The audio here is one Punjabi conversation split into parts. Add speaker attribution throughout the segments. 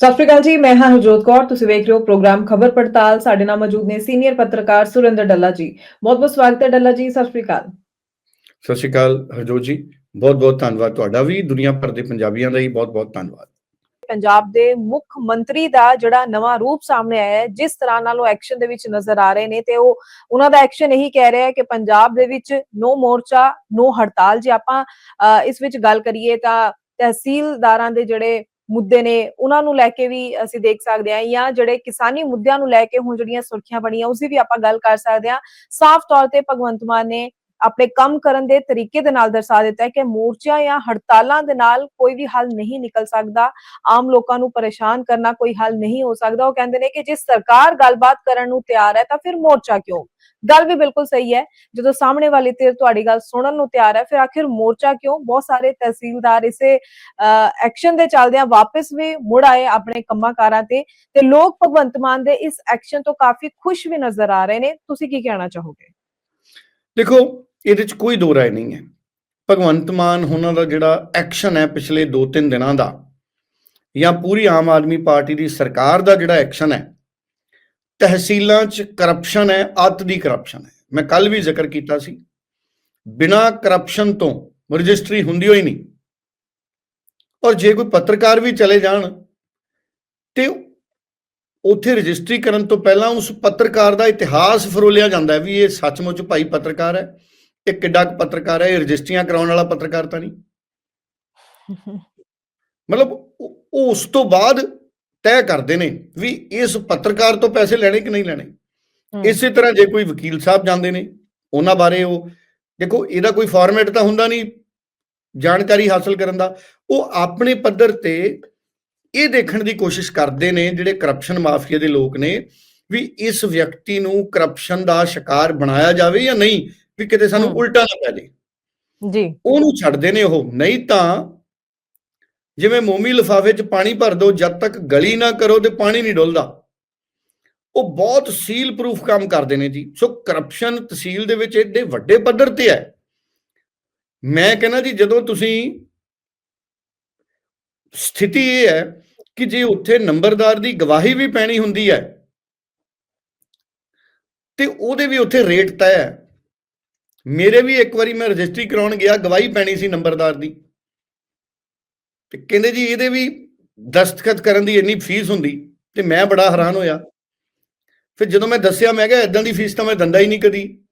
Speaker 1: ਸਤਿ ਸ਼੍ਰੀ ਅਕਾਲ ਜੀ ਮੈਂ ਹਾਂ ਹਰਜੋਤ ਕੌਰ ਤੁਸੀਂ ਵੇਖ ਰਹੇ ਹੋ ਪ੍ਰੋਗਰਾਮ ਖਬਰ ਪੜਤਾਲ। ਸਾਡੇ ਨਾਲ ਮੌਜੂਦ ਨੇ ਸੀਨੀਅਰ ਪੱਤਰਕਾਰ ਸੁਰਿੰਦਰ ਡੱਲਾ ਜੀ। ਬਹੁਤ ਬਹੁਤ ਸਵਾਗਤ ਹੈ ਡੱਲਾ ਜੀ ਸਤਿ ਸ਼੍ਰੀ ਅਕਾਲ।
Speaker 2: ਸਤਿ ਸ਼੍ਰੀ ਅਕਾਲ ਹਰਜੋਤ ਜੀ ਬਹੁਤ ਬਹੁਤ ਧੰਨਵਾਦ ਤੁਹਾਡਾ ਵੀ ਦੁਨੀਆ ਭਰ ਦੇ ਪੰਜਾਬੀਆਂ ਦਾ ਹੀ ਬਹੁਤ ਬਹੁਤ ਧੰਨਵਾਦ।
Speaker 1: ਪੰਜਾਬ ਦੇ ਮੁੱਖ ਮੰਤਰੀ ਦਾ ਜਿਹੜਾ ਨਵਾਂ ਰੂਪ ਸਾਹਮਣੇ ਆਇਆ ਹੈ ਜਿਸ ਤਰ੍ਹਾਂ ਨਾਲ ਉਹ ਐਕਸ਼ਨ ਦੇ ਵਿੱਚ ਨਜ਼ਰ ਆ ਰਹੇ ਨੇ ਤੇ ਉਹ ਉਹਨਾਂ ਦਾ ਐਕਸ਼ਨ ਇਹੀ ਕਹਿ ਰਿਹਾ ਹੈ ਕਿ ਪੰਜਾਬ ਦੇ ਵਿੱਚ ਨੋ ਮੋਰਚਾ ਨੋ ਹੜਤਾਲ ਜੇ ਆਪਾਂ ਇਸ ਵਿੱਚ ਗੱਲ ਕਰੀਏ ਤਾਂ ਤਹਿਸੀਲਦਾਰਾਂ ਦੇ ਜਿਹੜੇ ਮੁੱਦੇ ਨੇ, ਉਹਨਾਂ ਨੂੰ ਲੈ ਕੇ ਵੀ ਅਸੀਂ ਦੇਖ ਸਕਦੇ ਹਾਂ ਜਾਂ ਜਿਹੜੇ ਕਿਸਾਨੀ ਮੁੱਦਿਆਂ ਨੂੰ ਲੈ ਕੇ ਹੁਣ ਜਿਹੜੀਆਂ ਸੁਰਖੀਆਂ ਬਣੀਆਂ ਉਸ ਦੀ ਵੀ ਆਪਾਂ ਗੱਲ ਕਰ ਸਕਦੇ ਹਾਂ। ਸਾਫ਼ ਤੌਰ ਤੇ ਭਗਵੰਤ ਮਾਨ ਨੇ ਆਪਣੇ ਕੰਮ ਕਰਨ ਦੇ ਤਰੀਕੇ ਦੇ ਨਾਲ ਦਰਸਾ ਦਿੱਤਾ ਹੈ ਕਿ ਮੋਰਚਾ ਜਾਂ ਹੜਤਾਲਾਂ ਦੇ ਨਾਲ ਕੋਈ ਵੀ ਹੱਲ ਨਹੀਂ ਨਿਕਲ ਸਕਦਾ। ਆਮ ਲੋਕਾਂ ਨੂੰ ਪਰੇਸ਼ਾਨ ਕਰਨਾ ਕੋਈ ਹੱਲ ਨਹੀਂ ਹੋ ਸਕਦਾ। ਉਹ ਕਹਿੰਦੇ ਨੇ ਕਿ ਜੇ ਸਰਕਾਰ ਗੱਲਬਾਤ ਕਰਨ ਨੂੰ ਤਿਆਰ ਹੈ ਤਾਂ ਫਿਰ ਮੋਰਚਾ ਕਿਉਂ? ਗੱਲ ਵੀ ਬਿਲਕੁਲ ਸਹੀ ਹੈ। ਜਦੋਂ ਸਾਹਮਣੇ ਵਾਲੀ ਧਿਰ ਤੁਹਾਡੀ ਗੱਲ ਸੁਣਨ ਨੂੰ ਤਿਆਰ ਹੈ, ਫਿਰ ਆਖਿਰ ਮੋਰਚਾ ਕਿਉਂ? ਬਹੁਤ ਸਾਰੇ ਤਹਿਸੀਲਦਾਰ ਇਸੇ ਐਕਸ਼ਨ ਦੇ ਚੱਲਦਿਆਂ ਵਾਪਸ ਵੀ ਮੁੜ ਆਏ ਆਪਣੇ ਕੰਮਾਂ ਤੇ ਤੇ ਲੋਕ ਭਗਵੰਤ ਮਾਨ ਦੇ ਇਸ ਐਕਸ਼ਨ ਤੋਂ ਕਾਫੀ ਖੁਸ਼ ਵੀ ਨਜ਼ਰ ਆ ਰਹੇ ਨੇ। ਤੁਸੀਂ ਕੀ ਕਹਿਣਾ ਚਾਹੋਗੇ?
Speaker 2: ਦੇਖੋ, ਇਹਦੇ 'ਚ ਕੋਈ ਦੋ ਰਾਏ ਨਹੀਂ ਹੈ। ਭਗਵੰਤ ਮਾਨ ਉਹਨਾਂ ਦਾ ਜਿਹੜਾ ਐਕਸ਼ਨ ਹੈ ਪਿਛਲੇ 2-3 ਦਿਨਾਂ ਦਾ ਜਾਂ ਪੂਰੀ ਆਮ ਆਦਮੀ ਪਾਰਟੀ ਦੀ ਸਰਕਾਰ ਦਾ ਜਿਹੜਾ ਐਕਸ਼ਨ ਹੈ ਤਹਿਸੀਲਾਂ 'ਚ ਕਰਪਸ਼ਨ ਹੈ ਅੱਤ ਦੀ ਕਰਪਸ਼ਨ ਹੈ। ਮੈਂ ਕੱਲ ਵੀ ਜ਼ਿਕਰ ਕੀਤਾ ਸੀ। ਬਿਨਾ ਕਰਪਸ਼ਨ ਤੋਂ ਰਜਿਸਟਰੀ ਹੁੰਦੀ ਹੋਈ ਨਹੀਂ। ਔਰ ਜੇ ਕੋਈ ਪੱਤਰਕਾਰ ਵੀ ਚਲੇ ਜਾਣ ਤੇ ਉੱਥੇ ਰਜਿਸਟਰੀ ਕਰਨ ਤੋਂ ਪਹਿਲਾਂ ਉਸ ਪੱਤਰਕਾਰ ਦਾ ਇਤਿਹਾਸ ਫਰੋਲਿਆ ਜਾਂਦਾ ਹੈ ਵੀ ਇਹ ਸੱਚਮੁੱਚ ਭਾਈ ਪੱਤਰਕਾਰ ਹੈ। ਇਹ ਕਿੱਡਾ ਕੁ ਪੱਤਰਕਾਰ ਹੈ ਇਹ ਰਜਿਸਟਰੀਆਂ ਕਰਾਉਣ ਵਾਲਾ ਪੱਤਰਕਾਰ ਤਾਂ ਨਹੀਂ। ਮਤਲਬ ਉਸ ਤੋਂ ਬਾਅਦ ਤੈਅ ਕਰਦੇ ਨੇ ਵੀ ਇਸ ਪੱਤਰਕਾਰ ਤੋਂ ਪੈਸੇ ਲੈਣੇ ਕਿ ਨਹੀਂ ਲੈਣੇ। ਇਸੇ ਤਰ੍ਹਾਂ ਜੇ ਕੋਈ ਵਕੀਲ ਸਾਹਿਬ ਜਾਂਦੇ ਨੇ ਉਹਨਾਂ ਬਾਰੇ ਉਹ ਦੇਖੋ ਇਹਦਾ ਕੋਈ ਫਾਰਮੈਟ ਤਾਂ ਹੁੰਦਾ ਨਹੀਂ ਜਾਣਕਾਰੀ ਹਾਸਲ ਕਰਨ ਦਾ। ਉਹ ਆਪਣੇ ਪੱਧਰ ਤੇ ਇਹ ਦੇਖਣ ਦੀ ਕੋਸ਼ਿਸ਼ ਕਰਦੇ ਨੇ ਜਿਹੜੇ ਕਰਪਸ਼ਨ ਮਾਫੀਆ ਦੇ ਲੋਕ ਨੇ ਵੀ ਇਸ ਵਿਅਕਤੀ ਨੂੰ ਕਰਪਸ਼ਨ ਦਾ ਸ਼ਿਕਾਰ ਬਣਾਇਆ ਜਾਵੇ ਜਾਂ ਨਹੀਂ ਵੀ ਕਿਤੇ ਸਾਨੂੰ। ਉਲਟਾ ਨਾ ਪੈ ਜੇ
Speaker 1: ਜੀ।
Speaker 2: ਉਹਨੂੰ ਛੱਡਦੇ ਨੇ ਉਹ। ਨਹੀਂ ਤਾਂ ਜਿਵੇਂ ਮੋਮੀ ਲਿਫਾਫੇ 'ਚ ਪਾਣੀ ਭਰ ਦਿਓ ਜਦ ਤੱਕ ਗਲੀ ਨਾ ਕਰੋ ਤੇ ਪਾਣੀ ਨਹੀਂ ਡੁੱਲਦਾ। ਉਹ ਬਹੁਤ ਸੀਲ ਪ੍ਰੂਫ ਕੰਮ ਕਰਦੇ ਨੇ ਜੀ। ਸੋ ਕਰਪਸ਼ਨ ਤਹਿਸੀਲ ਦੇ ਵਿੱਚ ਏਡੇ ਵੱਡੇ ਪੱਧਰ ਤੇ ਹੈ। ਮੈਂ ਕਹਿੰਦਾ ਜੀ, ਜਦੋਂ ਤੁਸੀਂ ਸਥਿਤੀ ਇਹ ਹੈ ਕਿ ਜੇ ਉੱਥੇ ਨੰਬਰਦਾਰ ਦੀ ਗਵਾਹੀ ਵੀ ਪੈਣੀ ਹੁੰਦੀ ਹੈ, ਤੇ ਉਹਦੇ ਵੀ ਉੱਥੇ ਰੇਟ ਤੈਅ ਹੈ। ਮੇਰੇ ਵੀ ਇੱਕ ਵਾਰੀ ਮੈਂ ਰਜਿਸਟਰੀ ਕਰਾਉਣ ਗਿਆ, ਗਵਾਹੀ ਪੈਣੀ ਸੀ ਨੰਬਰਦਾਰ ਦੀ। ਤੇ ਕਹਿੰਦੇ ਜੀ ਇਹਦੇ ਵੀ ਦਸਤਖਤ ਕਰਨ ਦੀ ਇੰਨੀ ਫੀਸ ਹੁੰਦੀ ਤੇ ਮੈਂ ਬੜਾ ਹੈਰਾਨ ਹੋਇਆ ਫਿਰ ਜਦੋਂ ਮੈਂ ਦੱਸਿਆ ਮੈਂ ਕਿਹਾ ਇਦਾਂ ਦੀ ਫੀਸ ਤਾਂ ਮੈਂ ਦੰਦਾ ਹੀ ਨਹੀਂ ਕਦੀ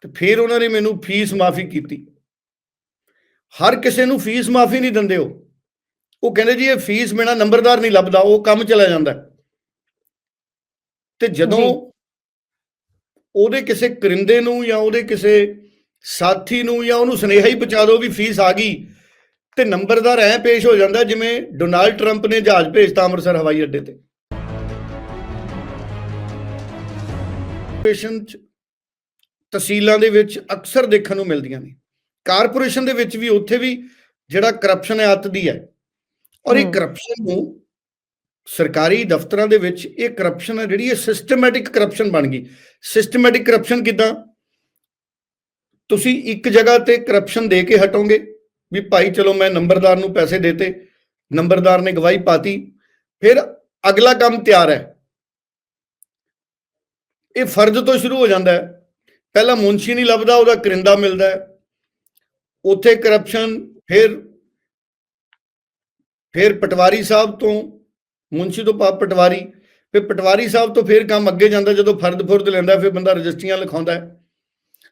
Speaker 2: ਤੇ ਫਿਰ ਉਹਨਾਂ ਨੇ ਮੈਨੂੰ ਫੀਸ ਮਾਫੀ ਕੀਤੀ ਹਰ ਕਿਸੇ ਨੂੰ ਫੀਸ ਮਾਫੀ ਨਹੀਂ ਦਿੰਦੇ ਉਹ ਉਹ ਕਹਿੰਦੇ ਜੀ ਇਹ ਫੀਸ ਬਿਨਾ ਨੰਬਰਦਾਰ ਨਹੀਂ ਲੱਭਦਾ ਉਹ ਕੰਮ ਚਲਾ ਜਾਂਦਾ ਹੈ। ਤੇ ਜਦੋਂ। ਉਹਦੇ ਕਿਸੇ ਕਰਿੰਦੇ ਨੂੰ ਜਾਂ ਉਹਦੇ ਕਿਸੇ ਸਾਥੀ ਨੂੰ ਜਾਂ ਉਹਨੂੰ ਸੁਨੇਹਾ ਹੀ ਪਹੁੰਚਾ ਦਿਓ ਵੀ ਫੀਸ ਆ ਗਈ ਤੇ ਨੰਬਰਦਾਰ ਐ ਪੇਸ਼ ਹੋ ਜਾਂਦਾ ਜਿਵੇਂ ਡੋਨਾਲਡ ਟਰੰਪ ਨੇ ਜਹਾਜ਼ ਭੇਜਤਾ ਅੰਮ੍ਰਿਤਸਰ ਹਵਾਈ ਅੱਡੇ ਤੇ। ਚ ਤਹਿਸੀਲਾਂ ਦੇ ਵਿੱਚ ਅਕਸਰ ਦੇਖਣ ਨੂੰ ਮਿਲਦੀਆਂ ਨੇ। ਕਾਰਪੋਰੇਸ਼ਨ ਦੇ ਵਿੱਚ ਵੀ ਉੱਥੇ ਵੀ ਜਿਹੜਾ ਕਰਪਸ਼ਨ ਹੈ ਅੱਤ ਦੀ ਹੈ ਔਰ ਇਹ। ਕਰਪਸ਼ਨ ਨੂੰ ਸਰਕਾਰੀ ਦਫ਼ਤਰਾਂ ਦੇ ਵਿੱਚ ਇਹ ਕਰਪਸ਼ਨ ਹੈ ਜਿਹੜੀ ਇਹ ਸਿਸਟਮੈਟਿਕ ਕਰਪਸ਼ਨ ਬਣ ਗਈ। ਸਿਸਟਮੈਟਿਕ ਕਰਪਸ਼ਨ ਕਿਦਾਂ? ਤੁਸੀਂ ਇੱਕ ਜਗ੍ਹਾ ਤੇ ਕਰਪਸ਼ਨ ਦੇ ਕੇ ਹਟੋਗੇ ਵੀ ਭਾਈ ਚਲੋ ਮੈਂ ਨੰਬਰਦਾਰ ਨੂੰ ਪੈਸੇ ਦੇਤੇ, ਨੰਬਰਦਾਰ ਨੇ ਗਵਾਹੀ ਪਾਤੀ, ਫਿਰ ਅਗਲਾ ਕੰਮ ਤਿਆਰ ਹੈ। ਇਹ ਫਰਜ਼ ਤੋਂ ਸ਼ੁਰੂ ਹੋ ਜਾਂਦਾ ਹੈ। ਪਹਿਲਾਂ ਮੁੰਸ਼ੀ ਨਹੀਂ ਲੱਭਦਾ, ਉਹਦਾ ਕਰਿੰਦਾ ਮਿਲਦਾ ਹੈ। ਉੱਥੇ ਕਰਪਸ਼ਨ ਫਿਰ ਫਿਰ ਪਟਵਾਰੀ ਸਾਹਿਬ ਤੋਂ ਮੁੰਸ਼ੀ ਤੋਂ ਪਾ ਪਟਵਾਰੀ, ਫਿਰ ਪਟਵਾਰੀ ਸਾਹਿਬ ਤੋਂ ਫਿਰ ਕੰਮ ਅੱਗੇ ਜਾਂਦਾ, ਜਦੋਂ ਫਰਦ ਫੁਰਦ ਲੈਂਦਾ, ਫਿਰ ਬੰਦਾ ਰਜਿਸਟਰੀਆਂ ਲਿਖਾਉਂਦਾ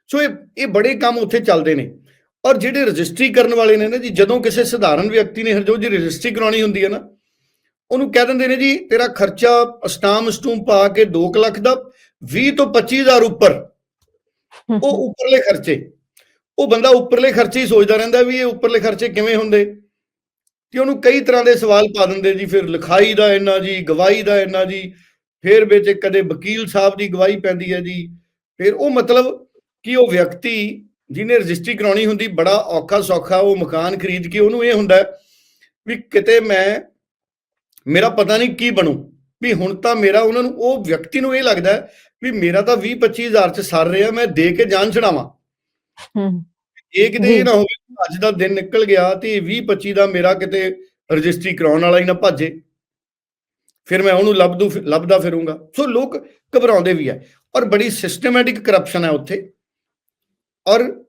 Speaker 2: ਸੋ ਇਹ ਇਹ ਬੜੇ ਕੰਮ ਉੱਥੇ ਚੱਲਦੇ ਨੇ। ਔਰ ਜਿਹੜੇ ਰਜਿਸਟਰੀ ਕਰਨ ਵਾਲੇ ਨੇ ਨਾ ਜੀ ਜਦੋਂ ਕਿਸੇ ਸਧਾਰਨ ਵਿਅਕਤੀ ਨੇ ਹਰਜੋਤ ਜੀ ਰਜਿਸਟਰੀ ਕਰਾਉਣੀ ਹੁੰਦੀ ਹੈ ਨਾ ਉਹਨੂੰ ਕਹਿ ਦਿੰਦੇ ਨੇ ਜੀ ਤੇਰਾ ਖਰਚਾ ਸਟਾਮ ਸਟੂਮ ਪਾ ਕੇ 2 ਲੱਖ ਦਾ 20 ਤੋਂ 25000 ਉੱਪਰ ਉਹ ਉੱਪਰਲੇ ਖਰਚੇ। ਉਹ ਬੰਦਾ ਉੱਪਰਲੇ ਖਰਚੇ ਹੀ ਸੋਚਦਾ ਰਹਿੰਦਾ ਵੀ ਇਹ ਉੱਪਰਲੇ ਖਰਚੇ ਕਿਵੇਂ ਹੁੰਦੇ। ਤੇ ਉਹਨੂੰ ਕਈ ਤਰ੍ਹਾਂ ਦੇ ਸਵਾਲ ਪਾ ਦਿੰਦੇ ਜੀ ਫਿਰ ਲਿਖਾਈ ਦਾ ਇੰਨਾ ਜੀ ਗਵਾਹੀ ਦਾ ਇੰਨਾ ਜੀ ਫਿਰ ਵਿੱਚ ਕਦੇ ਵਕੀਲ ਸਾਹਿਬ ਦੀ ਗਵਾਹੀ ਪੈਂਦੀ ਹੈ ਜੀ। ਫਿਰ ਉਹ ਮਤਲਬ ਕਿ ਉਹ ਵਿਅਕਤੀ ਜਿਹਨੇ ਰਜਿਸਟਰੀ ਕਰਾਉਣੀ ਹੁੰਦੀ ਬੜਾ ਔਖਾ ਸੌਖਾ ਉਹ ਮਕਾਨ ਖਰੀਦ ਕੇ ਉਹਨੂੰ ਇਹ ਹੁੰਦਾ ਹੈ ਵੀ ਕਿਤੇ ਮੈਂ ਮੇਰਾ ਪਤਾ ਨਹੀਂ ਕੀ ਬਣੂ ਵੀ ਹੁਣ ਤਾਂ ਮੇਰਾ ਉਹਨਾਂ ਨੂੰ ਉਹ ਵਿਅਕਤੀ ਨੂੰ ਇਹ ਲੱਗਦਾ ਹੈ ਵੀ ਮੇਰਾ ਤਾਂ 20 25000 ਚ ਸਰ ਰਿਹਾ ਮੈਂ ਦੇ ਕੇ ਜਾਨ ਛਡਾਵਾਂ।
Speaker 1: ਹਮ,
Speaker 2: ਇਹ ਕਿਤੇ। ਇਹ ਨਾ ਹੋਵੇ ਅੱਜ ਦਾ ਦਿਨ ਨਿਕਲ ਗਿਆ ਤੇ 20 25 ਦਾ ਮੇਰਾ ਕਿਤੇ ਰਜਿਸਟਰੀ ਕਰਾਉਣ ਵਾਲਾ ਹੀ ਨਾ ਭਾਜੇ। ਫਿਰ ਮੈਂ ਉਹਨੂੰ ਲੱਭਦੂ ਲੱਭਦਾ ਫਿਰੂੰਗਾ। ਸੋ ਲੋਕ ਘਬਰਾਉਂਦੇ ਵੀ ਹੈ ਔਰ ਬੜੀ ਸਿਸਟਮੈਟਿਕ ਕਰਪਸ਼ਨ ਹੈ ਉੱਥੇ। ਔਰ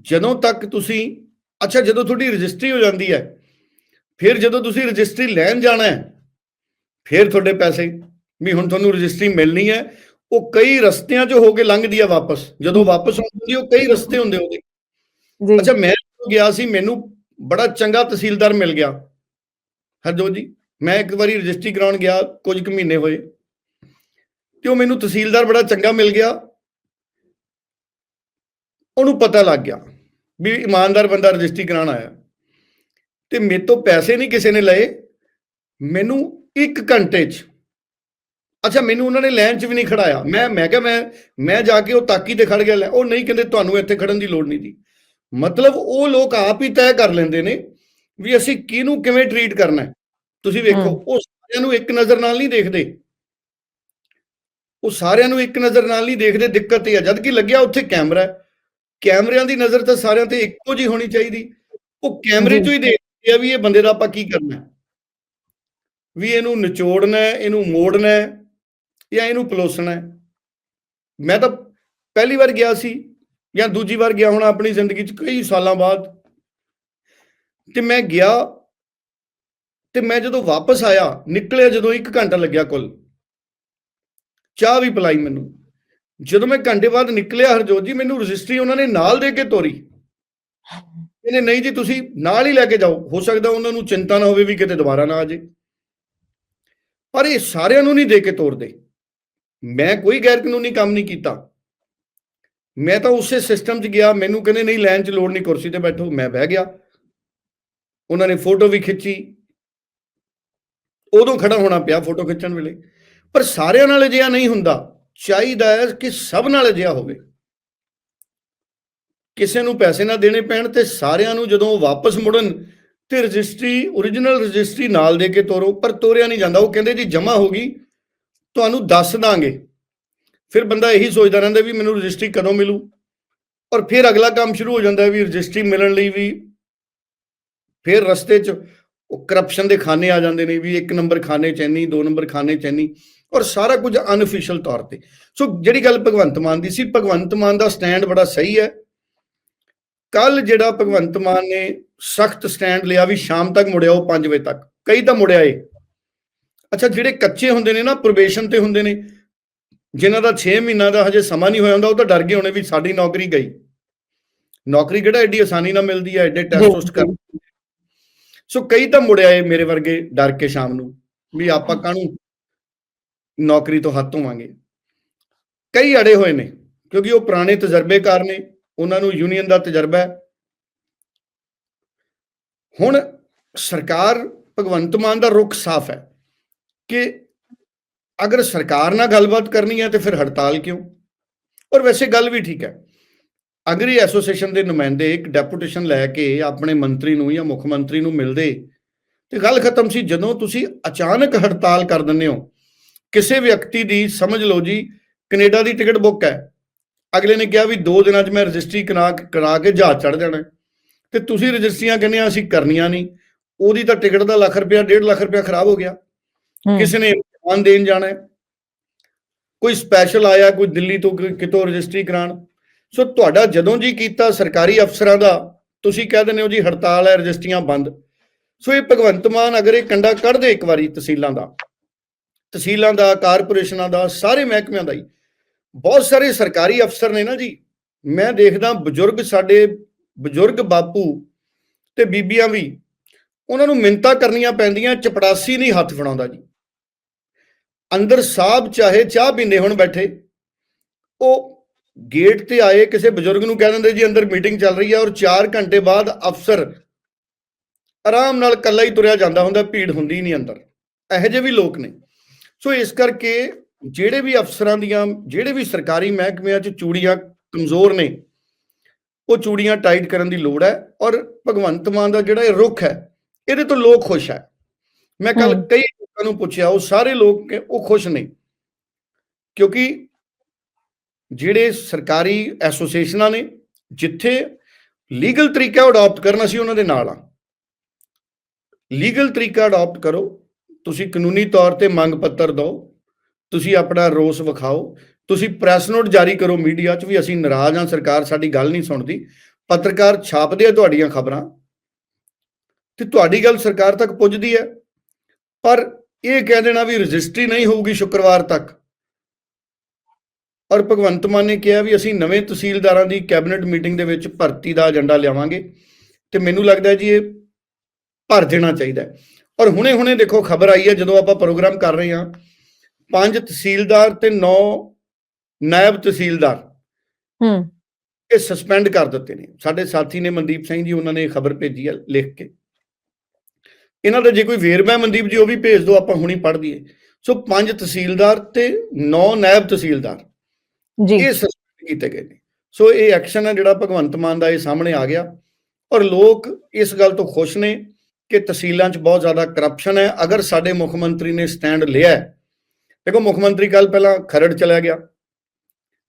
Speaker 2: ਜਦੋਂ ਤੱਕ ਤੁਸੀਂ ਅੱਛਾ ਜਦੋਂ ਤੁਹਾਡੀ ਰਜਿਸਟਰੀ ਹੋ ਜਾਂਦੀ ਹੈ ਫਿਰ ਜਦੋਂ ਤੁਸੀਂ ਰਜਿਸਟਰੀ ਲੈਣ ਜਾਣਾ ਹੈ ਫਿਰ ਤੁਹਾਡੇ ਪੈਸੇ ਵੀ ਹੁਣ ਤੁਹਾਨੂੰ ਰਜਿਸਟਰੀ ਮਿਲਣੀ ਹੈ ਉਹ ਕਈ ਰਸਤਿਆਂ 'ਚ ਹੋ ਕੇ ਲੰਘਦੀ ਆ ਵਾਪਸ। ਜਦੋਂ ਵਾਪਸ ਆਉਂਦੀ ਉਹ ਕਈ ਰਸਤੇ ਹੁੰਦੇ ਉਹਦੇ।
Speaker 1: ਜੀ।
Speaker 2: ਅੱਛਾ ਮੈਂ ਗਿਆ ਸੀ ਮੈਨੂੰ ਬੜਾ ਚੰਗਾ ਤਹਿਸੀਲਦਾਰ ਮਿਲ ਗਿਆ। ਹਰਜੋਤ ਜੀ ਮੈਂ ਇੱਕ ਵਾਰੀ ਰਜਿਸਟਰੀ ਕਰਾਉਣ ਗਿਆ ਕੁਝ ਕੁ ਮਹੀਨੇ ਹੋਏ। ਤੇ ਉਹ ਮੈਨੂੰ ਤਹਿਸੀਲਦਾਰ ਬੜਾ ਚੰਗਾ ਮਿਲ ਗਿਆ। ਉਹਨੂੰ ਪਤਾ ਲੱਗ ਗਿਆ ਵੀ ਇਮਾਨਦਾਰ ਬੰਦਾ ਰਜਿਸਟਰੀ ਕਰਾਉਣ ਆਇਆ। ਤੇ ਮੇਰੇ ਤੋਂ ਪੈਸੇ ਨਹੀਂ ਕਿਸੇ ਨੇ ਲਏ। ਮੈਨੂੰ 1 ਘੰਟੇ 'ਚ। ਅੱਛਾ ਮੈਨੂੰ ਉਹਨਾਂ ਨੇ ਲਾਈਨ 'ਚ ਵੀ ਨਹੀਂ ਖੜਾਇਆ। ਮੈਂ ਮੈਂ ਕਿਹਾ ਮੈਂ ਮੈਂ ਜਾ ਕੇ ਉਹ ਤਾਕੀ ਤੇ ਖੜ ਗਿਆ ਲੈ ਉਹ ਨਹੀਂ ਕਹਿੰਦੇ ਤੁਹਾਨੂੰ ਇੱਥੇ ਖੜਨ ਦੀ ਲੋੜ ਨਹੀਂ ਦੀ ਮਤਲਬ ਉਹ ਲੋਕ ਆਪ ਹੀ ਤੈਅ ਕਰ ਲੈਂਦੇ ਨੇ ਵੀ ਅਸੀਂ ਕਿਹਨੂੰ ਕਿਵੇਂ ਟਰੀਟ ਕਰਨਾ ਹੈ। ਤੁਸੀਂ ਵੇਖੋ। ਉਹ ਸਾਰਿਆਂ ਨੂੰ ਇੱਕ ਨਜ਼ਰ ਨਾਲ ਨਹੀਂ ਦੇਖਦੇ। ਉਹ ਸਾਰਿਆਂ ਨੂੰ ਇੱਕ ਨਜ਼ਰ ਨਾਲ ਨਹੀਂ ਦੇਖਦੇ ਦਿੱਕਤ ਇਹ ਹੈ ਜਦ ਕਿ ਲੱਗਿਆ ਉੱਥੇ ਕੈਮਰਾ ਹੈ। ਕੈਮਰਿਆਂ ਦੀ ਨਜ਼ਰ ਤਾਂ ਸਾਰਿਆਂ ਤੇ ਇੱਕੋ ਜੀ ਹੋਣੀ ਚਾਹੀਦੀ। ਉਹ ਕੈਮਰੇ। 'ਚੋਂ ਹੀ ਦੇਖਦੇ ਆ ਵੀ ਇਹ ਬੰਦੇ ਦਾ ਆਪਾਂ ਕੀ ਕਰਨਾ ਵੀ ਇਹਨੂੰ ਨਿਚੋੜਨਾ ਹੈ ਇਹਨੂੰ ਮੋੜਨਾ ਹੈ ਜਾਂ ਇਹਨੂੰ ਪਲੋਸਣਾ ਹੈ। ਮੈਂ ਤਾਂ ਪਹਿਲੀ ਵਾਰ ਗਿਆ ਸੀ ਜਾਂ ਦੂਜੀ ਵਾਰ ਗਿਆ ਹੁਣ ਆਪਣੀ ਜ਼ਿੰਦਗੀ 'ਚ ਕਈ ਸਾਲਾਂ ਬਾਅਦ। ਤੇ ਮੈਂ ਗਿਆ ਤੇ ਮੈਂ ਜਦੋਂ ਵਾਪਸ ਆਇਆ ਨਿਕਲਿਆ ਜਦੋਂ 1 ਘੰਟਾ ਲੱਗਿਆ ਕੁੱਲ। ਚਾਹ ਵੀ ਪਿਲਾਈ ਮੈਨੂੰ। ਜਦੋਂ ਮੈਂ ਘੰਟੇ ਬਾਅਦ ਨਿਕਲਿਆ ਹਰਜੋਤ ਜੀ, ਮੈਨੂੰ ਰਜਿਸਟਰੀ ਉਹਨਾਂ ਨੇ ਨਾਲ ਦੇ ਕੇ ਤੋਰੀ। ਇਹਨੇ, ਨਹੀਂ ਜੀ, ਤੁਸੀਂ ਨਾਲ ਹੀ ਲੈ ਕੇ ਜਾਓ। ਹੋ ਸਕਦਾ ਉਹਨਾਂ ਨੂੰ ਚਿੰਤਾ ਨਾ ਹੋਵੇ ਵੀ ਕਿਤੇ ਦੁਬਾਰਾ ਨਾ ਆ ਜੇ। ਪਰ ਇਹ ਸਾਰਿਆਂ ਨੂੰ ਨਹੀਂ ਦੇ ਕੇ ਤੋਰਦੇ। ਮੈਂ ਕੋਈ ਗੈਰ ਕਾਨੂੰਨੀ ਕੰਮ ਨਹੀਂ ਕੀਤਾ। ਮੈਂ ਤਾਂ ਉਸੇ ਸਿਸਟਮ 'ਚ ਗਿਆ। ਮੈਨੂੰ ਕਹਿੰਦੇ, ਨਹੀਂ ਲਾਈਨ 'ਚ ਲੋੜ ਨਹੀਂ, ਕੁਰਸੀ ਤੇ ਬੈਠੋ। ਮੈਂ ਬਹਿ ਗਿਆ। ਉਹਨਾਂ ਨੇ ਫੋਟੋ ਵੀ ਖਿੱਚੀ। ਉਦੋਂ ਖੜਾ ਹੋਣਾ ਪਿਆ ਫੋਟੋ ਖਿੱਚਣ ਵੇਲੇ। ਪਰ ਸਾਰਿਆਂ ਨਾਲ ਅਜਿਹਾ ਨਹੀਂ ਹੁੰਦਾ। ਚਾਹੀਦਾ ਹੈ ਕਿ ਸਭ ਨਾਲ ਅਜਿਹਾ ਹੋਵੇ। ਕਿਸੇ ਨੂੰ ਪੈਸੇ ਨਾ ਦੇਣੇ ਪੈਣ ਤੇ ਸਾਰਿਆਂ ਨੂੰ ਜਦੋਂ ਵਾਪਸ ਮੁੜਨ ਤੇ ਰਜਿਸਟਰੀ origignal ਰਜਿਸਟਰੀ ਨਾਲ ਦੇ ਕੇ ਤੋਰੋ, ਪਰ ਤੋਰਿਆ ਨਹੀਂ ਜਾਂਦਾ। ਉਹ ਕਹਿੰਦੇ, ਜੀ ਜਮਾ ਹੋ ਗਈ, ਤੁਹਾਨੂੰ ਦੱਸ ਦਾਂਗੇ। ਫਿਰ ਬੰਦਾ ਇਹੀ ਸੋਚਦਾ ਰਹਿੰਦਾ ਵੀ ਮੈਨੂੰ ਰਜਿਸਟਰੀ ਕਦੋਂ ਮਿਲੂ? ਔਰ ਫਿਰ ਅਗਲਾ ਕੰਮ ਸ਼ੁਰੂ ਹੋ ਜਾਂਦਾ ਵੀ ਰਜਿਸਟਰੀ ਮਿਲਣ ਲਈ ਵੀ ਫਿਰ ਰਸਤੇ 'ਚ ਉਹ ਕਰਪਸ਼ਨ ਦੇ ਖਾਨੇ ਆ ਜਾਂਦੇ ਨੇ ਵੀ ਇੱਕ ਨੰਬਰ ਖਾਨੇ ਚੈਨੀ ਦੋ ਨੰਬਰ ਖਾਨੇ ਚੈਨੀ ਔਰ ਸਾਰਾ ਕੁਝ ਅਨਅਫੀਸ਼ੀਅਲ ਤੌਰ ਤੇ। ਸੋ ਜਿਹੜੀ ਗੱਲ ਭਗਵੰਤ ਮਾਨ ਦੀ ਸੀ ਭਗਵੰਤ ਮਾਨ ਦਾ ਸਟੈਂਡ ਬੜਾ ਸਹੀ ਹੈ। ਕੱਲ ਜਿਹੜਾ ਭਗਵੰਤ ਮਾਨ ਨੇ ਸਖਤ ਸਟੈਂਡ ਲਿਆ ਵੀ ਸ਼ਾਮ ਤੱਕ ਮੁੜਿਆ ਉਹ 5 ਵਜੇ ਤੱਕ। ਕਈ ਤਾਂ ਮੁੜਿਆ ਏ। ਅੱਛਾ ਜਿਹੜੇ ਕੱਚੇ ਹੁੰਦੇ ਨੇ ਨਾ ਪ੍ਰੋਬੇਸ਼ਨ ਤੇ ਹੁੰਦੇ ਨੇ ਜਿਨ੍ਹਾਂ ਦਾ 6 ਮਹੀਨਾ ਦਾ ਹਜੇ ਸਮਾਂ ਨਹੀਂ ਹੋਇਆ ਹੁੰਦਾ ਉਹ ਤਾਂ ਡਰ ਗਏ ਹੋਣੇ ਵੀ ਸਾਡੀ ਨੌਕਰੀ ਗਈ। ਨੌਕਰੀ ਕਿਹੜਾ ਐਡੀ ਆਸਾਨੀ ਨਾਲ ਮਿਲਦੀ ਹੈ ਐਡੇ ਟੈਸਟ ਟੁਸਟ ਕਰ। ਸੋ ਕਈ ਤਾਂ ਮੁੜਿਆ ਏ ਮੇਰੇ ਵਰਗੇ ਡਰ ਕੇ ਸ਼ਾਮ ਨੂੰ ਵੀ ਆਪਾਂ ਕਾਹਨੂੰ ਨੌਕਰੀ ਤੋਂ ਹੱਥ ਧੋਵਾਂਗੇ। ਕਈ ਅੜੇ ਹੋਏ ਨੇ, ਕਿਉਂਕਿ ਉਹ ਪੁਰਾਣੇ ਤਜਰਬੇਕਾਰ ਨੇ, ਉਹਨਾਂ ਨੂੰ ਯੂਨੀਅਨ ਦਾ ਤਜਰਬਾ ਹੈ। ਹੁਣ ਸਰਕਾਰ, ਭਗਵੰਤ ਮਾਨ ਦਾ ਰੁਖ ਸਾਫ਼ ਹੈ ਕਿ ਅਗਰ ਸਰਕਾਰ ਨਾਲ ਗੱਲਬਾਤ ਕਰਨੀ ਹੈ ਤੇ ਫਿਰ ਹੜਤਾਲ ਕਿਉਂ? ਔਰ ਵੈਸੇ ਗੱਲ ਵੀ ਠੀਕ ਹੈ। ਅਗਰੀ ਐਸੋਸੀਏਸ਼ਨ ਦੇ ਨੁਮਾਇੰਦੇ ਇੱਕ ਡੈਪੂਟੇਸ਼ਨ ਲੈ ਕੇ ਆਪਣੇ ਮੰਤਰੀ ਨੂੰ ਜਾਂ ਮੁੱਖ ਮੰਤਰੀ ਨੂੰ ਮਿਲਦੇ, ਤੇ ਗੱਲ ਖਤਮ ਸੀ ਜਦੋਂ ਤੁਸੀਂ ਅਚਾਨਕ ਹੜਤਾਲ ਕਰ ਦਿੰਦੇ ਹੋ ਕਿਸੇ ਵਿਅਕਤੀ ਦੀ ਸਮਝ ਲਓ ਜੀ ਕੈਨੇਡਾ ਦੀ ਟਿਕਟ ਬੁੱਕ ਹੈ। ਅਗਲੇ ਨੇ ਕਿਹਾ ਵੀ 2 ਦਿਨਾਂ 'ਚ ਮੈਂ ਰਜਿਸਟਰੀ ਕਰਾ ਕਰਾ ਕੇ ਜਹਾਜ਼ ਚੜ ਜਾਣਾ। ਤੇ ਤੁਸੀਂ ਰਜਿਸਟਰੀਆਂ ਕਹਿੰਦੇ ਆ ਅਸੀਂ ਕਰਨੀਆਂ ਨਹੀਂ। ਉਹਦੀ ਤਾਂ ਟਿਕਟ ਦਾ ਲੱਖ ਰੁਪਇਆ 1.5 ਲੱਖ ਰੁਪਇਆ ਖਰਾਬ ਹੋ ਗਿਆ। ਕਿਸੇ ਨੇ ਇਮਤਿਹਾਨ ਦੇਣ ਜਾਣਾ ਕੋਈ ਸਪੈਸ਼ਲ ਆਇਆ ਕੋਈ ਦਿੱਲੀ ਤੋਂ ਕਿਤੋਂ ਰਜਿਸਟਰੀ ਕਰਾਉਣ। ਸੋ ਤੁਹਾਡਾ ਜਦੋਂ ਜੀ ਕੀਤਾ ਸਰਕਾਰੀ ਅਫਸਰਾਂ ਦਾ ਤੁਸੀਂ ਕਹਿ ਦਿੰਦੇ ਹੋ ਜੀ ਹੜਤਾਲ ਹੈ ਰਜਿਸਟਰੀਆਂ ਬੰਦ। ਸੋ ਇਹ ਭਗਵੰਤ ਮਾਨ ਅਗਰ ਇਹ ਕੰਡਾ ਕੱਢ ਦੇ ਇੱਕ ਵਾਰੀ ਤਹਿਸੀਲਾਂ ਦਾ ਤਹਿਸੀਲਾਂ ਦਾ, ਕਾਰਪੋਰੇਸ਼ਨਾਂ ਦਾ, ਸਾਰੇ ਮਹਿਕਮਿਆਂ ਦਾ ਹੀ। ਬਹੁਤ ਸਾਰੇ ਸਰਕਾਰੀ ਅਫਸਰ ਨੇ ਨਾ ਜੀ, ਮੈਂ ਦੇਖਦਾ ਬਜ਼ੁਰਗ ਸਾਡੇ ਬਜ਼ੁਰਗ ਬਾਪੂ ਤੇ ਬੀਬੀਆਂ ਵੀ, ਉਹਨਾਂ ਨੂੰ ਮਿੰਤਾ ਕਰਨੀਆਂ ਪੈਂਦੀਆਂ, ਚਪੜਾਸੀ ਨਹੀਂ ਹੱਥ ਫੜਾਉਂਦਾ ਜੀ। ਅੰਦਰ ਸਾਹਿਬ ਚਾਹੇ ਚਾਹ ਪੀਂਦੇ ਹੁਣ ਬੈਠੇ, ਉਹ ਗੇਟ ਤੇ ਆਏ, ਕਿਸੇ ਬਜ਼ੁਰਗ ਨੂੰ ਕਹਿ ਦਿੰਦੇ, ਜੀ, ਅੰਦਰ ਮੀਟਿੰਗ ਚੱਲ ਰਹੀ ਹੈ। ਔਰ 4 ਘੰਟੇ ਬਾਅਦ ਅਫਸਰ ਆਰਾਮ ਨਾਲ ਇਕੱਲਾ ਹੀ ਤੁਰਿਆ ਜਾਂਦਾ ਹੁੰਦਾ, ਭੀੜ ਹੁੰਦੀ ਨਹੀਂ ਅੰਦਰ। ਇਹੋ ਜਿਹੇ ਵੀ ਲੋਕ ਨੇ। ਸੋ ਇਸ ਕਰਕੇ ਜਿਹੜੇ ਵੀ ਅਫਸਰਾਂ ਦੀਆਂ ਜਿਹੜੇ ਵੀ ਸਰਕਾਰੀ ਮਹਿਕਮਿਆਂ 'ਚ ਚੂੜੀਆਂ ਕਮਜ਼ੋਰ ਨੇ ਉਹ ਚੂੜੀਆਂ ਟਾਈਟ ਕਰਨ ਦੀ ਲੋੜ ਹੈ ਔਰ ਭਗਵੰਤ ਮਾਨ ਦਾ ਜਿਹੜਾ ਇਹ ਰੁਖ ਹੈ ਇਹਦੇ ਤੋਂ ਲੋਕ ਖੁਸ਼ ਹੈ ਮੈਂ ਕੱਲ। ਕਈ ਲੋਕਾਂ ਨੂੰ ਪੁੱਛਿਆ ਉਹ ਸਾਰੇ ਲੋਕ ਕਿ ਉਹ ਖੁਸ਼ ਨੇ ਕਿਉਂਕਿ ਜਿਹੜੇ ਸਰਕਾਰੀ ਐਸੋਸੀਏਸ਼ਨਾਂ ਨੇ ਜਿੱਥੇ ਲੀਗਲ ਤਰੀਕਾ ਅਡਾਪਟ ਕਰਨਾ ਸੀ ਉਹਨਾਂ ਦੇ ਨਾਲ ਆ ਲੀਗਲ ਤਰੀਕਾ ਅਡਾਪਟ ਕਰੋ ਤੁਸੀਂ ਕਾਨੂੰਨੀ ਤੌਰ ਤੇ ਮੰਗ ਪੱਤਰ ਦਿਓ, ਤੁਸੀਂ ਆਪਣਾ ਰੋਸ ਵਿਖਾਓ, ਤੁਸੀਂ ਪ੍ਰੈਸ ਨੋਟ ਜਾਰੀ ਕਰੋ ਮੀਡੀਆ 'ਚ ਵੀ ਅਸੀਂ ਨਾਰਾਜ਼ ਹਾਂ, ਸਰਕਾਰ ਸਾਡੀ ਗੱਲ ਨਹੀਂ ਸੁਣਦੀ, ਪੱਤਰਕਾਰ ਛਾਪਦੇ ਆ ਤੁਹਾਡੀਆਂ ਖਬਰਾਂ। ਤੇ ਤੁਹਾਡੀ ਗੱਲ ਸਰਕਾਰ ਤੱਕ ਪੁੱਜਦੀ ਹੈ। ਪਰ ਇਹ ਕਹਿ ਦੇਣਾ ਵੀ ਰਜਿਸਟਰੀ ਨਹੀਂ ਹੋਊਗੀ ਸ਼ੁੱਕਰਵਾਰ ਤੱਕ। ਔਰ ਭਗਵੰਤ ਮਾਨ ਨੇ ਕਿਹਾ ਵੀ ਅਸੀਂ ਨਵੇਂ ਤਹਿਸੀਲਦਾਰਾਂ ਦੀ ਕੈਬਨਿਟ ਮੀਟਿੰਗ ਦੇ ਵਿੱਚ ਭਰਤੀ ਦਾ ਏਜੰਡਾ ਲਿਆਵਾਂਗੇ। ਤੇ ਮੈਨੂੰ ਲੱਗਦਾ ਜੀ ਇਹ ਭਰ ਦੇਣਾ ਚਾਹੀਦਾ ਔਰ ਹੁਣੇ-ਹੁਣੇ ਦੇਖੋ ਖਬਰ ਆਈ ਹੈ ਜਦੋਂ ਆਪਾਂ ਪ੍ਰੋਗਰਾਮ ਕਰ ਰਹੇ ਹਾਂ ਪੰਜ ਤਹਿਸੀਲਦਾਰ ਤੇ 9 ਨਾਇਬ ਤਹਿਸੀਲਦਾਰ।
Speaker 1: ਹੂੰ।
Speaker 2: ਇਹ ਸਸਪੈਂਡ ਕਰ ਦਿੱਤੇ ਨੇ। ਸਾਡੇ ਸਾਥੀ ਨੇ ਮਨਦੀਪ ਸਿੰਘ ਜੀ ਉਹਨਾਂ ਨੇ ਖਬਰ ਭੇਜੀ ਹੈ ਲਿਖ ਕੇ। ਇਹਨਾਂ ਦਾ ਜੇ ਕੋਈ ਵੇਰਵਾ ਹੈ ਮਨਦੀਪ ਜੀ ਉਹ ਵੀ ਭੇਜ ਦਿਓ ਆਪਾਂ ਹੁਣੀ ਪੜ੍ਹ ਦਈਏ ਸੋ ਪੰਜ ਤਹਿਸੀਲਦਾਰ ਤੇ 9 ਨਾਇਬ ਤਹਿਸੀਲਦਾਰ।
Speaker 1: ਜੀ।
Speaker 2: ਇਹ ਸਸਪੈਂਡ ਕੀਤੇ ਗਏ ਨੇ। ਸੋ ਇਹ ਐਕਸ਼ਨ ਹੈ ਜਿਹੜਾ ਭਗਵੰਤ ਮਾਨ ਦਾ ਇਹ ਸਾਹਮਣੇ ਆ ਗਿਆ। ਔਰ ਲੋਕ ਇਸ ਗੱਲ ਤੋਂ ਖੁਸ਼ ਨੇ। ਕਿ ਤਹਿਸੀਲਾਂ 'ਚ ਬਹੁਤ ਜ਼ਿਆਦਾ ਕਰਪਸ਼ਨ ਹੈ। ਅਗਰ ਸਾਡੇ ਮੁੱਖ ਮੰਤਰੀ ਨੇ ਸਟੈਂਡ ਲਿਆ ਦੇਖੋ ਮੁੱਖ ਮੰਤਰੀ ਕੱਲ ਪਹਿਲਾਂ ਖਰੜ ਚਲਾ ਗਿਆ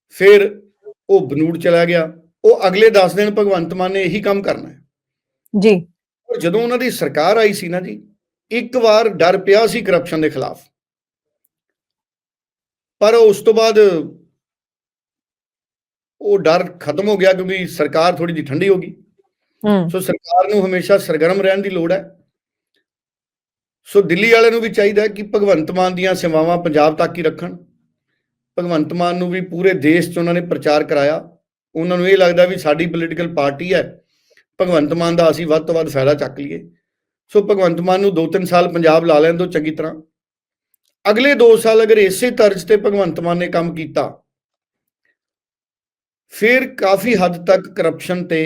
Speaker 2: ਫਿਰ ਉਹ ਬਨੂੜ ਚਲਾ ਗਿਆ ਉਹ ਅਗਲੇ 10 ਦਿਨ ਭਗਵੰਤ ਮਾਨ ਨੇ ਇਹੀ ਕੰਮ ਕਰਨਾ ਹੈ।
Speaker 1: ਜੀ।
Speaker 2: ਔਰ ਜਦੋਂ ਉਹਨਾਂ ਦੀ ਸਰਕਾਰ ਆਈ ਸੀ ਨਾ ਜੀ ਇੱਕ ਵਾਰ ਡਰ ਪਿਆ ਸੀ ਕਰਪਸ਼ਨ ਦੇ ਖਿਲਾਫ। ਪਰ ਉਸ ਤੋਂ ਬਾਅਦ ਉਹ ਡਰ ਖਤਮ ਹੋ ਗਿਆ ਕਿਉਂਕਿ ਸਰਕਾਰ ਥੋੜੀ ਜਿਹੀ ਠੰਡੀ ਹੋ ਗਈ। ਸੋ ਸਰਕਾਰ ਨੂੰ ਹਮੇਸ਼ਾ ਸਰਗਰਮ ਰਹਿਣ ਦੀ ਲੋੜ ਹੈ। ਸੋ ਦਿੱਲੀ ਵਾਲਿਆਂ ਨੂੰ ਵੀ ਚਾਹੀਦਾ ਕਿ ਭਗਵੰਤ ਮਾਨ ਦੀਆਂ ਸੇਵਾਵਾਂ ਪੰਜਾਬ ਤੱਕ ਹੀ ਰੱਖਣ। ਭਗਵੰਤ ਮਾਨ ਨੂੰ ਵੀ ਪੂਰੇ ਦੇਸ਼ 'ਚ ਉਹਨਾਂ ਨੇ ਪ੍ਰਚਾਰ ਕਰਾਇਆ। ਉਹਨਾਂ ਨੂੰ ਇਹ ਲੱਗਦਾ ਵੀ ਸਾਡੀ ਪੋਲੀਟੀਕਲ ਪਾਰਟੀ ਹੈ। ਭਗਵੰਤ ਮਾਨ ਦਾ ਅਸੀਂ ਵੱਧ ਤੋਂ ਵੱਧ ਫਾਇਦਾ ਚੱਕ ਲਈਏ। ਸੋ ਭਗਵੰਤ ਮਾਨ ਨੂੰ 2-3 ਸਾਲ ਪੰਜਾਬ ਲਾ ਲੈਣ ਦਿਓ ਚੰਗੀ ਤਰ੍ਹਾਂ। ਅਗਲੇ 2 ਸਾਲ ਅਗਰ ਇਸੇ ਤਰਜ਼ ਤੇ ਭਗਵੰਤ ਮਾਨ ਨੇ ਕੰਮ ਕੀਤਾ, ਫਿਰ ਕਾਫੀ ਹੱਦ ਤੱਕ ਕਰਪਸ਼ਨ ਤੇ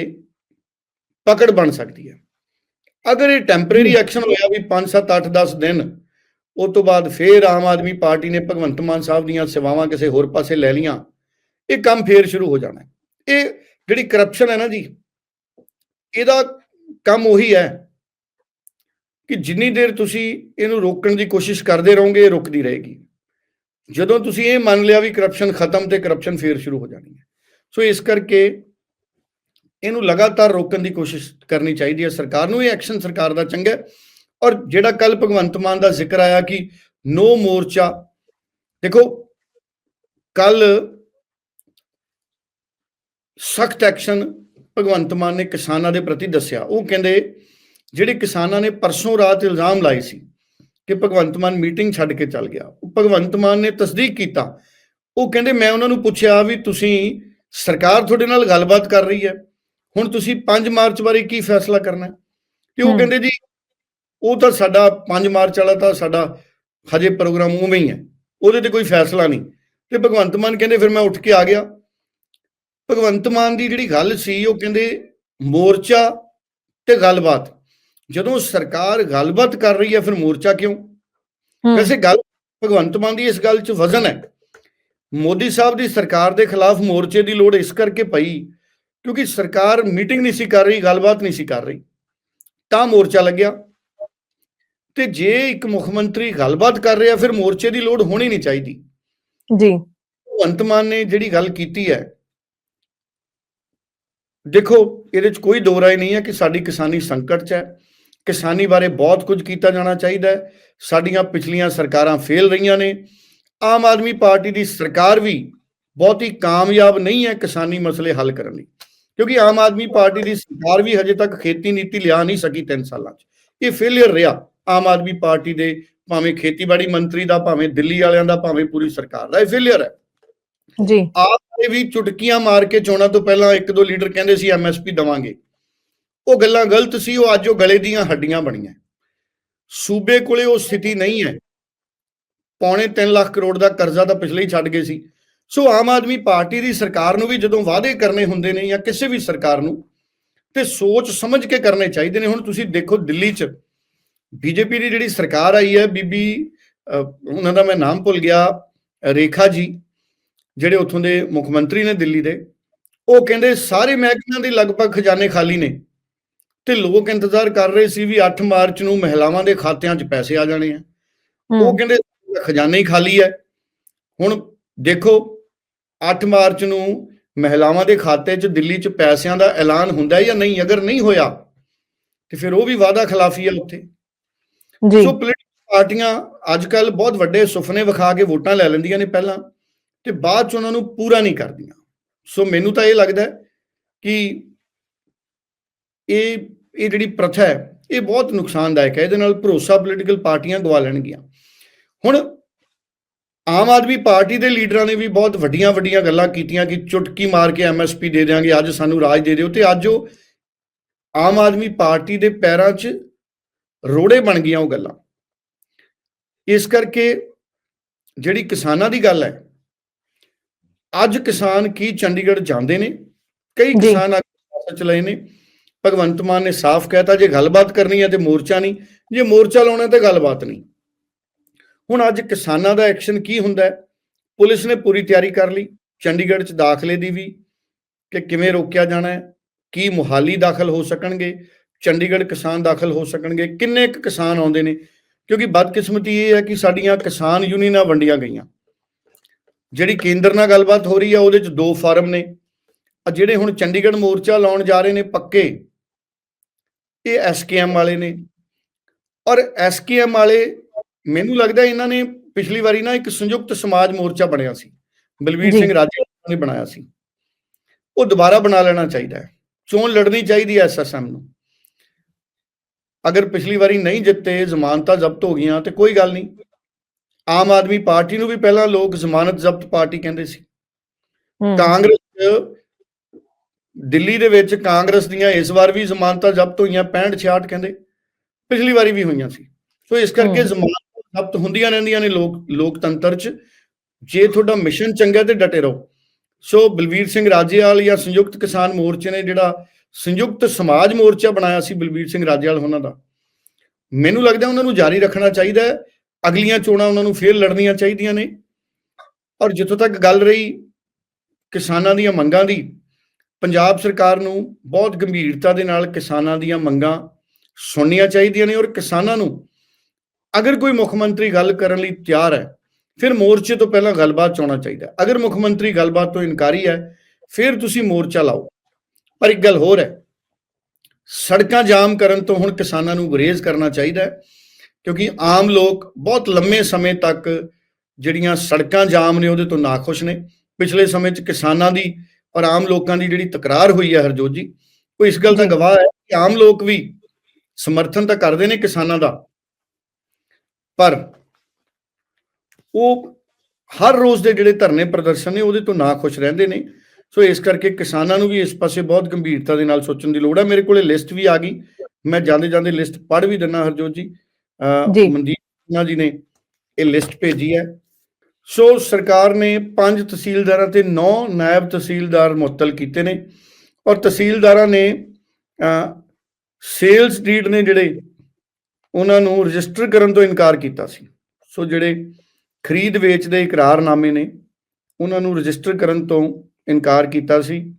Speaker 2: ਪਕੜ ਬਣ ਸਕਦੀ ਹੈ। ਅਗਰ ਇਹ ਟੈਂਪਰੇਰੀ ਐਕਸ਼ਨ ਹੋਇਆ ਵੀ 5 7 8 10 ਦਿਨ, ਉਸ ਤੋਂ ਬਾਅਦ ਫੇਰ ਆਮ ਆਦਮੀ ਪਾਰਟੀ ਨੇ ਭਗਵੰਤ ਮਾਨ ਸਾਹਿਬ ਦੀਆਂ ਸੇਵਾਵਾਂ ਕਿਸੇ ਹੋਰ ਪਾਸੇ ਲੈ ਲੀਆਂ ਇਹ ਕੰਮ ਫੇਰ ਸ਼ੁਰੂ ਹੋ ਜਾਣਾ ਇਹ ਜਿਹੜੀ ਕਰਪਸ਼ਨ ਹੈ ਨਾ ਜੀ, ਇਹਦਾ ਕੰਮ ਉਹੀ ਹੈ ਕਿ ਜਿੰਨੀ ਦੇਰ ਤੁਸੀਂ ਇਹਨੂੰ ਰੋਕਣ ਦੀ ਕੋਸ਼ਿਸ਼ ਕਰਦੇ ਰਹੋਗੇ, ਇਹ ਰੁਕਦੀ ਰਹੇਗੀ। ਜਦੋਂ ਤੁਸੀਂ ਇਹ ਮੰਨ ਲਿਆ ਵੀ ਕਰਪਸ਼ਨ ਖਤਮ ਤੇ ਕਰਪਸ਼ਨ ਫੇਰ ਸ਼ੁਰੂ ਹੋ ਜਾਣੀ ਹੈ। ਸੋ ਇਸ ਕਰਕੇ ਇਹਨੂੰ ਲਗਾਤਾਰ ਰੋਕਣ ਦੀ ਕੋਸ਼ਿਸ਼ ਕਰਨੀ ਚਾਹੀਦੀ ਹੈ। ਸਰਕਾਰ ਨੂੰ ਇਹ ਐਕਸ਼ਨ ਸਰਕਾਰ ਦਾ ਚੰਗਾ ਹੈ। ਔਰ ਜਿਹੜਾ ਕੱਲ ਭਗਵੰਤ ਮਾਨ ਦਾ ਜ਼ਿਕਰ ਆਇਆ ਕਿ ਨੋ ਮੋਰਚਾ, ਦੇਖੋ ਕੱਲ ਸਖਤ ਐਕਸ਼ਨ ਭਗਵੰਤ ਮਾਨ ਨੇ ਕਿਸਾਨਾਂ ਦੇ ਪ੍ਰਤੀ ਦੱਸਿਆ। ਉਹ ਕਹਿੰਦੇ, ਜਿਹੜੇ ਕਿਸਾਨਾਂ ਨੇ ਪਰਸੋਂ ਰਾਤ ਇਲਜ਼ਾਮ ਲਾਏ ਸੀ ਕਿ ਭਗਵੰਤ ਮਾਨ ਮੀਟਿੰਗ ਛੱਡ ਕੇ ਚੱਲ ਗਿਆ, ਉਹ ਭਗਵੰਤ ਮਾਨ ਨੇ ਤਸਦੀਕ ਕੀਤਾ। ਉਹ ਕਹਿੰਦੇ, ਮੈਂ ਉਹਨਾਂ ਨੂੰ ਪੁੱਛਿਆ ਵੀ ਤੁਸੀਂ ਸਰਕਾਰ ਤੁਹਾਡੇ ਨਾਲ ਗੱਲਬਾਤ ਕਰ ਰਹੀ ਹੈ। ਹੁਣ ਤੁਸੀਂ 5 ਮਾਰਚ ਬਾਰੇ ਕੀ ਫੈਸਲਾ ਕਰਨਾ? ਤੇ ਉਹ। ਕਹਿੰਦੇ ਜੀ ਉਹ ਤਾਂ ਸਾਡਾ 5 ਮਾਰਚ ਵਾਲਾ ਤਾਂ ਸਾਡਾ ਹਜੇ ਪ੍ਰੋਗਰਾਮ ਉਵੇਂ ਹੀ ਹੈ ਉਹਦੇ ਤੇ ਕੋਈ ਫੈਸਲਾ ਨਹੀਂ। ਤੇ ਭਗਵੰਤ ਮਾਨ ਕਹਿੰਦੇ ਫਿਰ ਮੈਂ ਉੱਠ ਕੇ ਆ ਗਿਆ। ਭਗਵੰਤ ਮਾਨ ਦੀ ਜਿਹੜੀ ਗੱਲ ਸੀ ਉਹ ਕਹਿੰਦੇ ਮੋਰਚਾ ਤੇ ਗੱਲਬਾਤ। ਜਦੋਂ ਸਰਕਾਰ ਗੱਲਬਾਤ ਕਰ ਰਹੀ ਹੈ ਫਿਰ ਮੋਰਚਾ ਕਿਉਂ? ਵੈਸੇ ਗੱਲ ਭਗਵੰਤ ਮਾਨ ਦੀ ਇਸ ਗੱਲ 'ਚ ਵਜ਼ਨ ਹੈ। ਮੋਦੀ ਸਾਹਿਬ ਦੀ ਸਰਕਾਰ ਦੇ ਖਿਲਾਫ ਮੋਰਚੇ ਦੀ ਲੋੜ ਇਸ ਕਰਕੇ ਪਈ ਕਿਉਂਕਿ ਸਰਕਾਰ ਮੀਟਿੰਗ ਨਹੀਂ ਸੀ ਕਰ ਰਹੀ ਗੱਲਬਾਤ ਨਹੀਂ ਸੀ ਕਰ ਰਹੀ। ਤਾਂ ਮੋਰਚਾ ਲੱਗਿਆ। ਤੇ ਜੇ ਇੱਕ ਮੁੱਖ ਮੰਤਰੀ ਗੱਲਬਾਤ ਕਰ ਰਿਹਾ ਫਿਰ ਮੋਰਚੇ ਦੀ ਲੋੜ ਹੋਣੀ ਨਹੀਂ ਚਾਹੀਦੀ।
Speaker 1: ਜੀ।
Speaker 2: ਭਗਵੰਤ ਮਾਨ ਨੇ ਜਿਹੜੀ ਗੱਲ ਕੀਤੀ ਹੈ ਦੇਖੋ ਇਹਦੇ 'ਚ ਕੋਈ ਦੋ ਰਾਏ ਨਹੀਂ ਹੈ ਕਿ ਸਾਡੀ ਕਿਸਾਨੀ ਸੰਕਟ 'ਚ ਹੈ। ਕਿਸਾਨੀ ਬਾਰੇ ਬਹੁਤ ਕੁਝ ਕੀਤਾ ਜਾਣਾ ਚਾਹੀਦਾ ਹੈ। ਸਾਡੀਆਂ ਪਿਛਲੀਆਂ ਸਰਕਾਰਾਂ ਫੇਲ ਰਹੀਆਂ ਨੇ। ਆਮ ਆਦਮੀ ਪਾਰਟੀ ਦੀ ਸਰਕਾਰ ਵੀ ਬਹੁਤੀ ਕਾਮਯਾਬ ਨਹੀਂ ਹੈ ਕਿਸਾਨੀ ਮਸਲੇ ਹੱਲ ਕਰਨ ਲਈ। ਕਿਉਂਕਿ ਆਮ ਆਦਮੀ ਪਾਰਟੀ ਦੀ ਸਰਕਾਰ ਵੀ ਹਜੇ ਤੱਕ ਖੇਤੀ ਨੀਤੀ ਲਿਆ ਨਹੀਂ ਸਕੀ 3 ਸਾਲਾਂ 'ਚ। ਇਹ ਫੇਲਿਅਰ ਰਿਹਾ ਆਮ ਆਦਮੀ ਪਾਰਟੀ ਦੇ ਭਾਵੇਂ ਖੇਤੀਬਾੜੀ ਮੰਤਰੀ ਦਾ ਭਾਵੇਂ ਦਿੱਲੀ ਵਾਲਿਆਂ ਦਾ ਭਾਵੇਂ ਪੂਰੀ ਸਰਕਾਰ ਦਾ। ਇਹ ਫੇਲਿਅਰ ਹੈ।
Speaker 1: ਜੀ।
Speaker 2: ਆਪ ਦੇ ਵੀ ਚੁਟਕੀਆਂ ਮਾਰ ਕੇ ਚੋਣਾਂ ਤੋਂ ਪਹਿਲਾਂ ਇੱਕ ਦੋ ਲੀਡਰ ਕਹਿੰਦੇ ਸੀ ਐਮਐਸਪੀ ਦਵਾਂਗੇ। ਉਹ ਗੱਲਾਂ ਗਲਤ ਸੀ ਉਹ ਅੱਜ ਉਹ ਗਲੇ ਦੀਆਂ ਹੱਡੀਆਂ ਬਣੀਆਂ। ਸੂਬੇ ਕੋਲੇ ਉਹ ਸਥਿਤੀ ਨਹੀਂ ਹੈ। ਪੌਣੇ 3 ਲੱਖ ਕਰੋੜ ਦਾ ਕਰਜ਼ਾ ਤਾਂ ਪਿਛਲੇ ਹੀ ਛੱਡ ਗਏ ਸੀ। ਸੋ ਆਮ ਆਦਮੀ ਪਾਰਟੀ ਦੀ ਸਰਕਾਰ ਨੂੰ ਵੀ ਜਦੋਂ ਵਾਅਦੇ ਕਰਨੇ ਹੁੰਦੇ ਨੇ ਜਾਂ ਕਿਸੇ ਵੀ ਸਰਕਾਰ ਨੂੰ ਤੇ ਸੋਚ ਸਮਝ ਕੇ ਕਰਨੇ ਚਾਹੀਦੇ ਨੇ। ਹੁਣ ਤੁਸੀਂ ਦੇਖੋ ਦਿੱਲੀ 'ਚ ਬੀਜੇਪੀ ਦੀ ਜਿਹੜੀ ਸਰਕਾਰ ਆਈ ਹੈ ਬੀਬੀ ਉਹਨਾਂ ਦਾ ਮੈਂ ਨਾਮ ਭੁੱਲ ਗਿਆ ਰੇਖਾ ਜੀ ਜਿਹੜੇ ਉੱਥੋਂ ਦੇ ਮੁੱਖ ਮੰਤਰੀ ਨੇ ਦਿੱਲੀ ਦੇ ਉਹ ਕਹਿੰਦੇ ਸਾਰੇ ਮਹਿਕਮਿਆਂ ਦੇ ਲਗਭਗ ਖਜ਼ਾਨੇ ਖਾਲੀ ਨੇ ਤੇ ਲੋਕ ਇੰਤਜ਼ਾਰ ਕਰ ਰਹੇ ਸੀ ਵੀ 8 ਮਾਰਚ ਨੂੰ ਮਹਿਲਾਵਾਂ ਦੇ ਖਾਤਿਆਂ 'ਚ ਪੈਸੇ ਆ ਜਾਣੇ ਆ। ਉਹ ਕਹਿੰਦੇ ਖਜ਼ਾਨਾ ਹੀ ਖਾਲੀ ਹੈ। ਹੁਣ ਦੇਖੋ 8 ਮਾਰਚ ਨੂੰ ਮਹਿਲਾਵਾਂ ਦੇ ਖਾਤੇ 'ਚ ਦਿੱਲੀ 'ਚ ਪੈਸਿਆਂ ਦਾ ਐਲਾਨ ਹੁੰਦਾ ਹੈ ਜਾਂ ਨਹੀਂ? ਅਗਰ ਨਹੀਂ ਹੋਇਆ ਤੇ ਫਿਰ ਉਹ ਵੀ ਵਾਅਦਾ ਖਿਲਾਫੀ ਹੈ ਉੱਥੇ।
Speaker 1: ਜੀ।
Speaker 2: ਸੋ ਪੋਲੀਟੀਕਲ ਪਾਰਟੀਆਂ ਅੱਜ ਕੱਲ ਬਹੁਤ ਵੱਡੇ ਸੁਪਨੇ ਵਿਖਾ ਕੇ ਵੋਟਾਂ ਲੈ ਲੈਂਦੀਆਂ ਨੇ ਪਹਿਲਾਂ ਤੇ ਬਾਅਦ ਚ ਉਹਨਾਂ ਨੂੰ ਪੂਰਾ ਨਹੀਂ ਕਰਦੀਆਂ। ਸੋ ਮੈਨੂੰ ਤਾਂ ਇਹ ਲੱਗਦਾ ਕਿ ਇਹ ਇਹ ਜਿਹੜੀ ਪ੍ਰਥਾ ਹੈ ਇਹ ਬਹੁਤ ਨੁਕਸਾਨਦਾਇਕ ਹੈ। ਇਹਦੇ ਨਾਲ ਭਰੋਸਾ ਪੋਲੀਟੀਕਲ ਪਾਰਟੀਆਂ ਗਵਾ ਲੈਣਗੀਆਂ। ਹੁਣ ਆਮ ਆਦਮੀ ਪਾਰਟੀ ਦੇ ਲੀਡਰਾਂ ਨੇ ਵੀ ਬਹੁਤ ਵੱਡੀਆਂ ਵੱਡੀਆਂ ਗੱਲਾਂ ਕੀਤੀਆਂ ਕਿ ਚੁਟਕੀ ਮਾਰ ਕੇ ਐਮਐਸਪੀ ਦੇ ਦੇਾਂਗੇ ਅੱਜ ਸਾਨੂੰ ਰਾਜ ਦੇ ਦਿਓ ਤੇ ਅੱਜ ਉਹ ਆਮ ਆਦਮੀ ਪਾਰਟੀ ਦੇ ਪੈਰਾਂ 'ਚ ਰੋੜੇ ਬਣ ਗਈਆਂ ਉਹ ਗੱਲਾਂ ਇਸ ਕਰਕੇ ਜਿਹੜੀ ਕਿਸਾਨਾਂ ਦੀ ਗੱਲ ਹੈ ਅੱਜ ਕਿਸਾਨ ਕੀ ਚੰਡੀਗੜ੍ਹ ਜਾਂਦੇ ਨੇ ਕਈ। ਕਿਸਾਨ ਅੱਜ ਚ ਲਏ ਨੇ ਭਗਵੰਤ ਮਾਨ ਨੇ ਸਾਫ਼ ਕਹਿਤਾ ਜੇ ਗੱਲਬਾਤ ਕਰਨੀ ਹੈ ਤੇ ਮੋਰਚਾ ਨਹੀਂ ਜੇ ਮੋਰਚਾ ਲਾਉਣਾ ਤੇ ਗੱਲਬਾਤ ਨਹੀਂ ਹੁਣ ਅੱਜ ਕਿਸਾਨਾਂ ਦਾ ਐਕਸ਼ਨ ਕੀ ਹੁੰਦਾ ਪੁਲਿਸ ਨੇ ਪੂਰੀ ਤਿਆਰੀ ਕਰ ਲਈ, ਚੰਡੀਗੜ੍ਹ ਚ ਦਾਖਲੇ ਦੀ ਵੀ, ਕਿ ਕਿਵੇਂ ਰੋਕਿਆ ਜਾਣਾ ਹੈ? ਕੀ ਮੁਹਾਲੀ ਦਾਖਲ ਹੋ ਸਕਣਗੇ? ਚੰਡੀਗੜ੍ਹ ਕਿਸਾਨ ਦਾਖਲ ਹੋ ਸਕਣਗੇ? ਕਿੰਨੇ ਕੁ ਕਿਸਾਨ ਆਉਂਦੇ ਨੇ? ਕਿਉਂਕਿ ਬਦਕਿਸਮਤੀ ਇਹ ਹੈ ਕਿ ਸਾਡੀਆਂ ਕਿਸਾਨ ਯੂਨੀਅਨਾਂ ਵੰਡੀਆਂ ਗਈਆਂ। ਜਿਹੜੀ ਕੇਂਦਰ ਨਾਲ ਗੱਲਬਾਤ ਹੋ ਰਹੀ ਹੈ ਉਹਦੇ ਚ ਦੋ ਫਾਰਮ ਨੇ। ਆ ਜਿਹੜੇ ਹੁਣ ਚੰਡੀਗੜ੍ਹ ਮੋਰਚਾ ਲਾਉਣ ਜਾ ਰਹੇ ਨੇ ਪੱਕੇ, ਇਹ ਐਸਕੇਐਮ ਵਾਲੇ ਨੇ। ਔਰ ਐਸਕੇਐਮ ਵਾਲੇ ਮੈਨੂੰ ਲੱਗਦਾ ਇਹਨਾਂ ਨੇ ਪਿਛਲੀ ਵਾਰੀ ਨਾ ਇੱਕ ਸੰਯੁਕਤ ਸਮਾਜ ਮੋਰਚਾ ਬਣਿਆ ਸੀ। ਬਲਬੀਰ। ਸਿੰਘ ਰਾਜਾ ਨੇ ਬਣਾਇਆ ਸੀ। ਉਹ ਦੁਬਾਰਾ ਬਣਾ ਲੈਣਾ ਚਾਹੀਦਾ ਹੈ। ਚੋਣ ਲੜਨੀ ਚਾਹੀਦੀ ਹੈ ਐਸਐਸਐਮ ਨੂੰ। ਅਗਰ ਪਿਛਲੀ ਵਾਰੀ ਨਹੀਂ ਜਿੱਤੇ ਜ਼ਮਾਨਤਾਂ ਜ਼ਬਤ ਹੋ ਗਈਆਂ ਤੇ ਕੋਈ ਗੱਲ ਨਹੀਂ। ਆਮ ਆਦਮੀ ਪਾਰਟੀ ਨੂੰ ਵੀ ਪਹਿਲਾਂ ਲੋਕ ਜ਼ਮਾਨਤ ਜ਼ਬਤ ਪਾਰਟੀ ਕਹਿੰਦੇ ਸੀ। ਕਾਂਗਰਸ ਦਿੱਲੀ ਦੇ ਵਿੱਚ ਕਾਂਗਰਸ ਦੀਆਂ ਇਸ ਵਾਰ ਵੀ ਜ਼ਮਾਨਤਾਂ ਜ਼ਬਤ ਹੋਈਆਂ 65 66 ਕਹਿੰਦੇ। ਪਿਛਲੀ ਵਾਰੀ ਵੀ ਹੋਈਆਂ ਸੀ। ਸੋ ਇਸ ਕਰਕੇ। ਜ਼ਮਾਨਤਾਂ ਜ਼ਬਤ ਹੁੰਦੀਆਂ ਰਹਿੰਦੀਆਂ ਨੇ ਲੋਕ, ਲੋਕਤੰਤਰ 'ਚ। ਜੇ ਤੁਹਾਡਾ ਮਿਸ਼ਨ ਚੰਗਾ ਤੇ ਡਟੇ ਰਹੋ। ਸੋ ਬਲਬੀਰ ਸਿੰਘ ਰਾਜੇਵਾਲ ਜਾਂ ਸੰਯੁਕਤ ਕਿਸਾਨ ਮੋਰਚੇ ਨੇ ਜਿਹੜਾ ਸੰਯੁਕਤ ਸਮਾਜ ਮੋਰਚਾ ਬਣਾਇਆ ਸੀ ਬਲਬੀਰ ਸਿੰਘ ਰਾਜੇਵਾਲ ਉਹਨਾਂ ਦਾ। ਮੈਨੂੰ ਲੱਗਦਾ ਉਹਨਾਂ ਨੂੰ ਜਾਰੀ ਰੱਖਣਾ ਚਾਹੀਦਾ ਹੈ। ਅਗਲੀਆਂ ਚੋਣਾਂ ਉਹਨਾਂ ਨੂੰ ਫੇਰ ਲੜਨੀਆਂ ਚਾਹੀਦੀਆਂ ਨੇ। ਔਰ ਜਿੱਥੋਂ ਤੱਕ ਗੱਲ ਰਹੀ ਕਿਸਾਨਾਂ ਦੀਆਂ ਮੰਗਾਂ ਦੀ, ਪੰਜਾਬ ਸਰਕਾਰ ਨੂੰ ਬਹੁਤ ਗੰਭੀਰਤਾ ਦੇ ਨਾਲ ਕਿਸਾਨਾਂ ਦੀਆਂ ਮੰਗਾਂ ਸੁਣਨੀਆਂ ਚਾਹੀਦੀਆਂ ਨੇ ਔਰ ਕਿਸਾਨਾਂ ਨੂੰ ਅਗਰ ਕੋਈ ਮੁੱਖ ਮੰਤਰੀ ਗੱਲ ਕਰਨ ਲਈ ਤਿਆਰ ਹੈ, ਫਿਰ ਮੋਰਚੇ ਤੋਂ ਪਹਿਲਾਂ ਗੱਲਬਾਤ ਚਾਉਣਾ ਚਾਹੀਦਾ ਅਗਰ ਮੁੱਖ ਮੰਤਰੀ ਗੱਲਬਾਤ ਤੋਂ ਇਨਕਾਰੀ ਹੈ, ਫਿਰ ਤੁਸੀਂ ਮੋਰਚਾ ਲਾਓ। ਪਰ ਇੱਕ ਗੱਲ ਹੋਰ ਹੈ, ਸੜਕਾਂ ਜਾਮ ਕਰਨ ਤੋਂ ਹੁਣ ਕਿਸਾਨਾਂ ਨੂੰ ਗੁਰੇਜ਼ ਕਰਨਾ ਚਾਹੀਦਾ ਹੈ, ਕਿਉਂਕਿ ਆਮ ਲੋਕ ਬਹੁਤ ਲੰਮੇ ਸਮੇਂ ਤੱਕ ਜਿਹੜੀਆਂ ਸੜਕਾਂ ਜਾਮ ਨੇ ਉਹਦੇ ਤੋਂ ਨਾਖੁਸ਼ ਨੇ। ਪਿਛਲੇ ਸਮੇਂ 'ਚ ਕਿਸਾਨਾਂ ਦੀ ਔਰ ਆਮ ਲੋਕਾਂ ਦੀ ਜਿਹੜੀ ਤਕਰਾਰ ਹੋਈ ਹੈ ਹਰਜੋਤ ਜੀ, ਉਹ ਇਸ ਗੱਲ ਦਾ ਗਵਾਹ ਹੈ ਕਿ ਆਮ ਲੋਕ ਵੀ ਸਮਰਥਨ ਤਾਂ ਕਰਦੇ ਨੇ ਕਿਸਾਨਾਂ ਦਾ ਪਰ ਉਹ ਹਰ ਰੋਜ਼ ਦੇ ਜਿਹੜੇ ਧਰਨੇ ਪ੍ਰਦਰਸ਼ਨ ਨੇ ਉਹਦੇ ਤੋਂ ਨਾਖੁਸ਼ ਰਹਿੰਦੇ ਨੇ। ਸੋ ਇਸ ਕਰਕੇ ਕਿਸਾਨਾਂ ਨੂੰ ਵੀ ਇਸ ਪਾਸੇ ਬਹੁਤ ਗੰਭੀਰਤਾ ਦੇ ਨਾਲ ਸੋਚਣ ਦੀ ਲੋੜ ਹੈ ਮੇਰੇ ਕੋਲੇ ਲਿਸਟ ਵੀ ਆ ਗਈ। ਮੈਂ ਜਾਂਦੇ ਜਾਂਦੇ ਲਿਸਟ ਪੜ੍ਹ ਵੀ ਦਿੰਨਾ ਹਰਜੋਤ ਜੀ। ਮਨਦੀਪ ਸਿੰਘਾਂ ਜੀ ਨੇ ਇਹ ਲਿਸਟ ਭੇਜੀ ਹੈ। ਸੋ ਸਰਕਾਰ ਨੇ ਪੰਜ ਤਹਿਸੀਲਦਾਰਾਂ ਤੇ 9 ਨਾਇਬ ਤਹਿਸੀਲਦਾਰ ਮੁਅੱਤਲ ਕੀਤੇ ਨੇ। ਔਰ ਤਹਿਸੀਲਦਾਰਾਂ ਨੇ ਸੇਲਸ ਡੀਡ ਨੇ ਜਿਹੜੇ ਉਹਨਾਂ ਨੂੰ ਰਜਿਸਟਰ ਕਰਨ ਤੋਂ ਇਨਕਾਰ ਕੀਤਾ ਸੀ। ਸੋ ਜਿਹੜੇ ਖਰੀਦ ਵੇਚ ਦੇ ਇਕਰਾਰਨਾਮੇ ਨੇ, ਉਹਨਾਂ ਨੂੰ ਰਜਿਸਟਰ ਕਰਨ ਤੋਂ ਇਨਕਾਰ ਕੀਤਾ ਸੀ।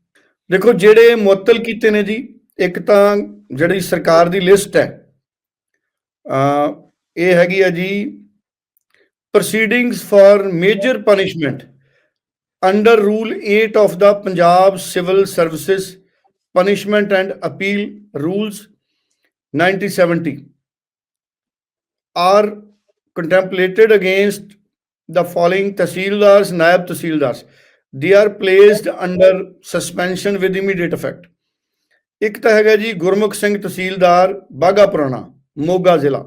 Speaker 2: ਦੇਖੋ, ਜਿਹੜੇ ਮੁਅੱਤਲ ਕੀਤੇ ਨੇ ਜੀ, ਇੱਕ ਤਾਂ ਜਿਹੜੀ ਸਰਕਾਰ ਦੀ ਲਿਸਟ ਹੈ ਅ ਇਹ ਹੈਗੀ ਆ ਜੀ proceedings for major punishment under rule 8 of the Punjab civil services punishment and appeal rules 1970 are contemplated against the following tahsildars naib tahsildars they are placed under suspension with immediate effect ਇੱਕ ਤਾਂ ਹੈਗਾ ਜੀ ਗੁਰਮੁਖ ਸਿੰਘ ਤਹਿਸੀਲਦਾਰ ਬਾਗਾ ਪੁਰਾਣਾ ਮੋਗਾ ਜ਼ਿਲ੍ਹਾ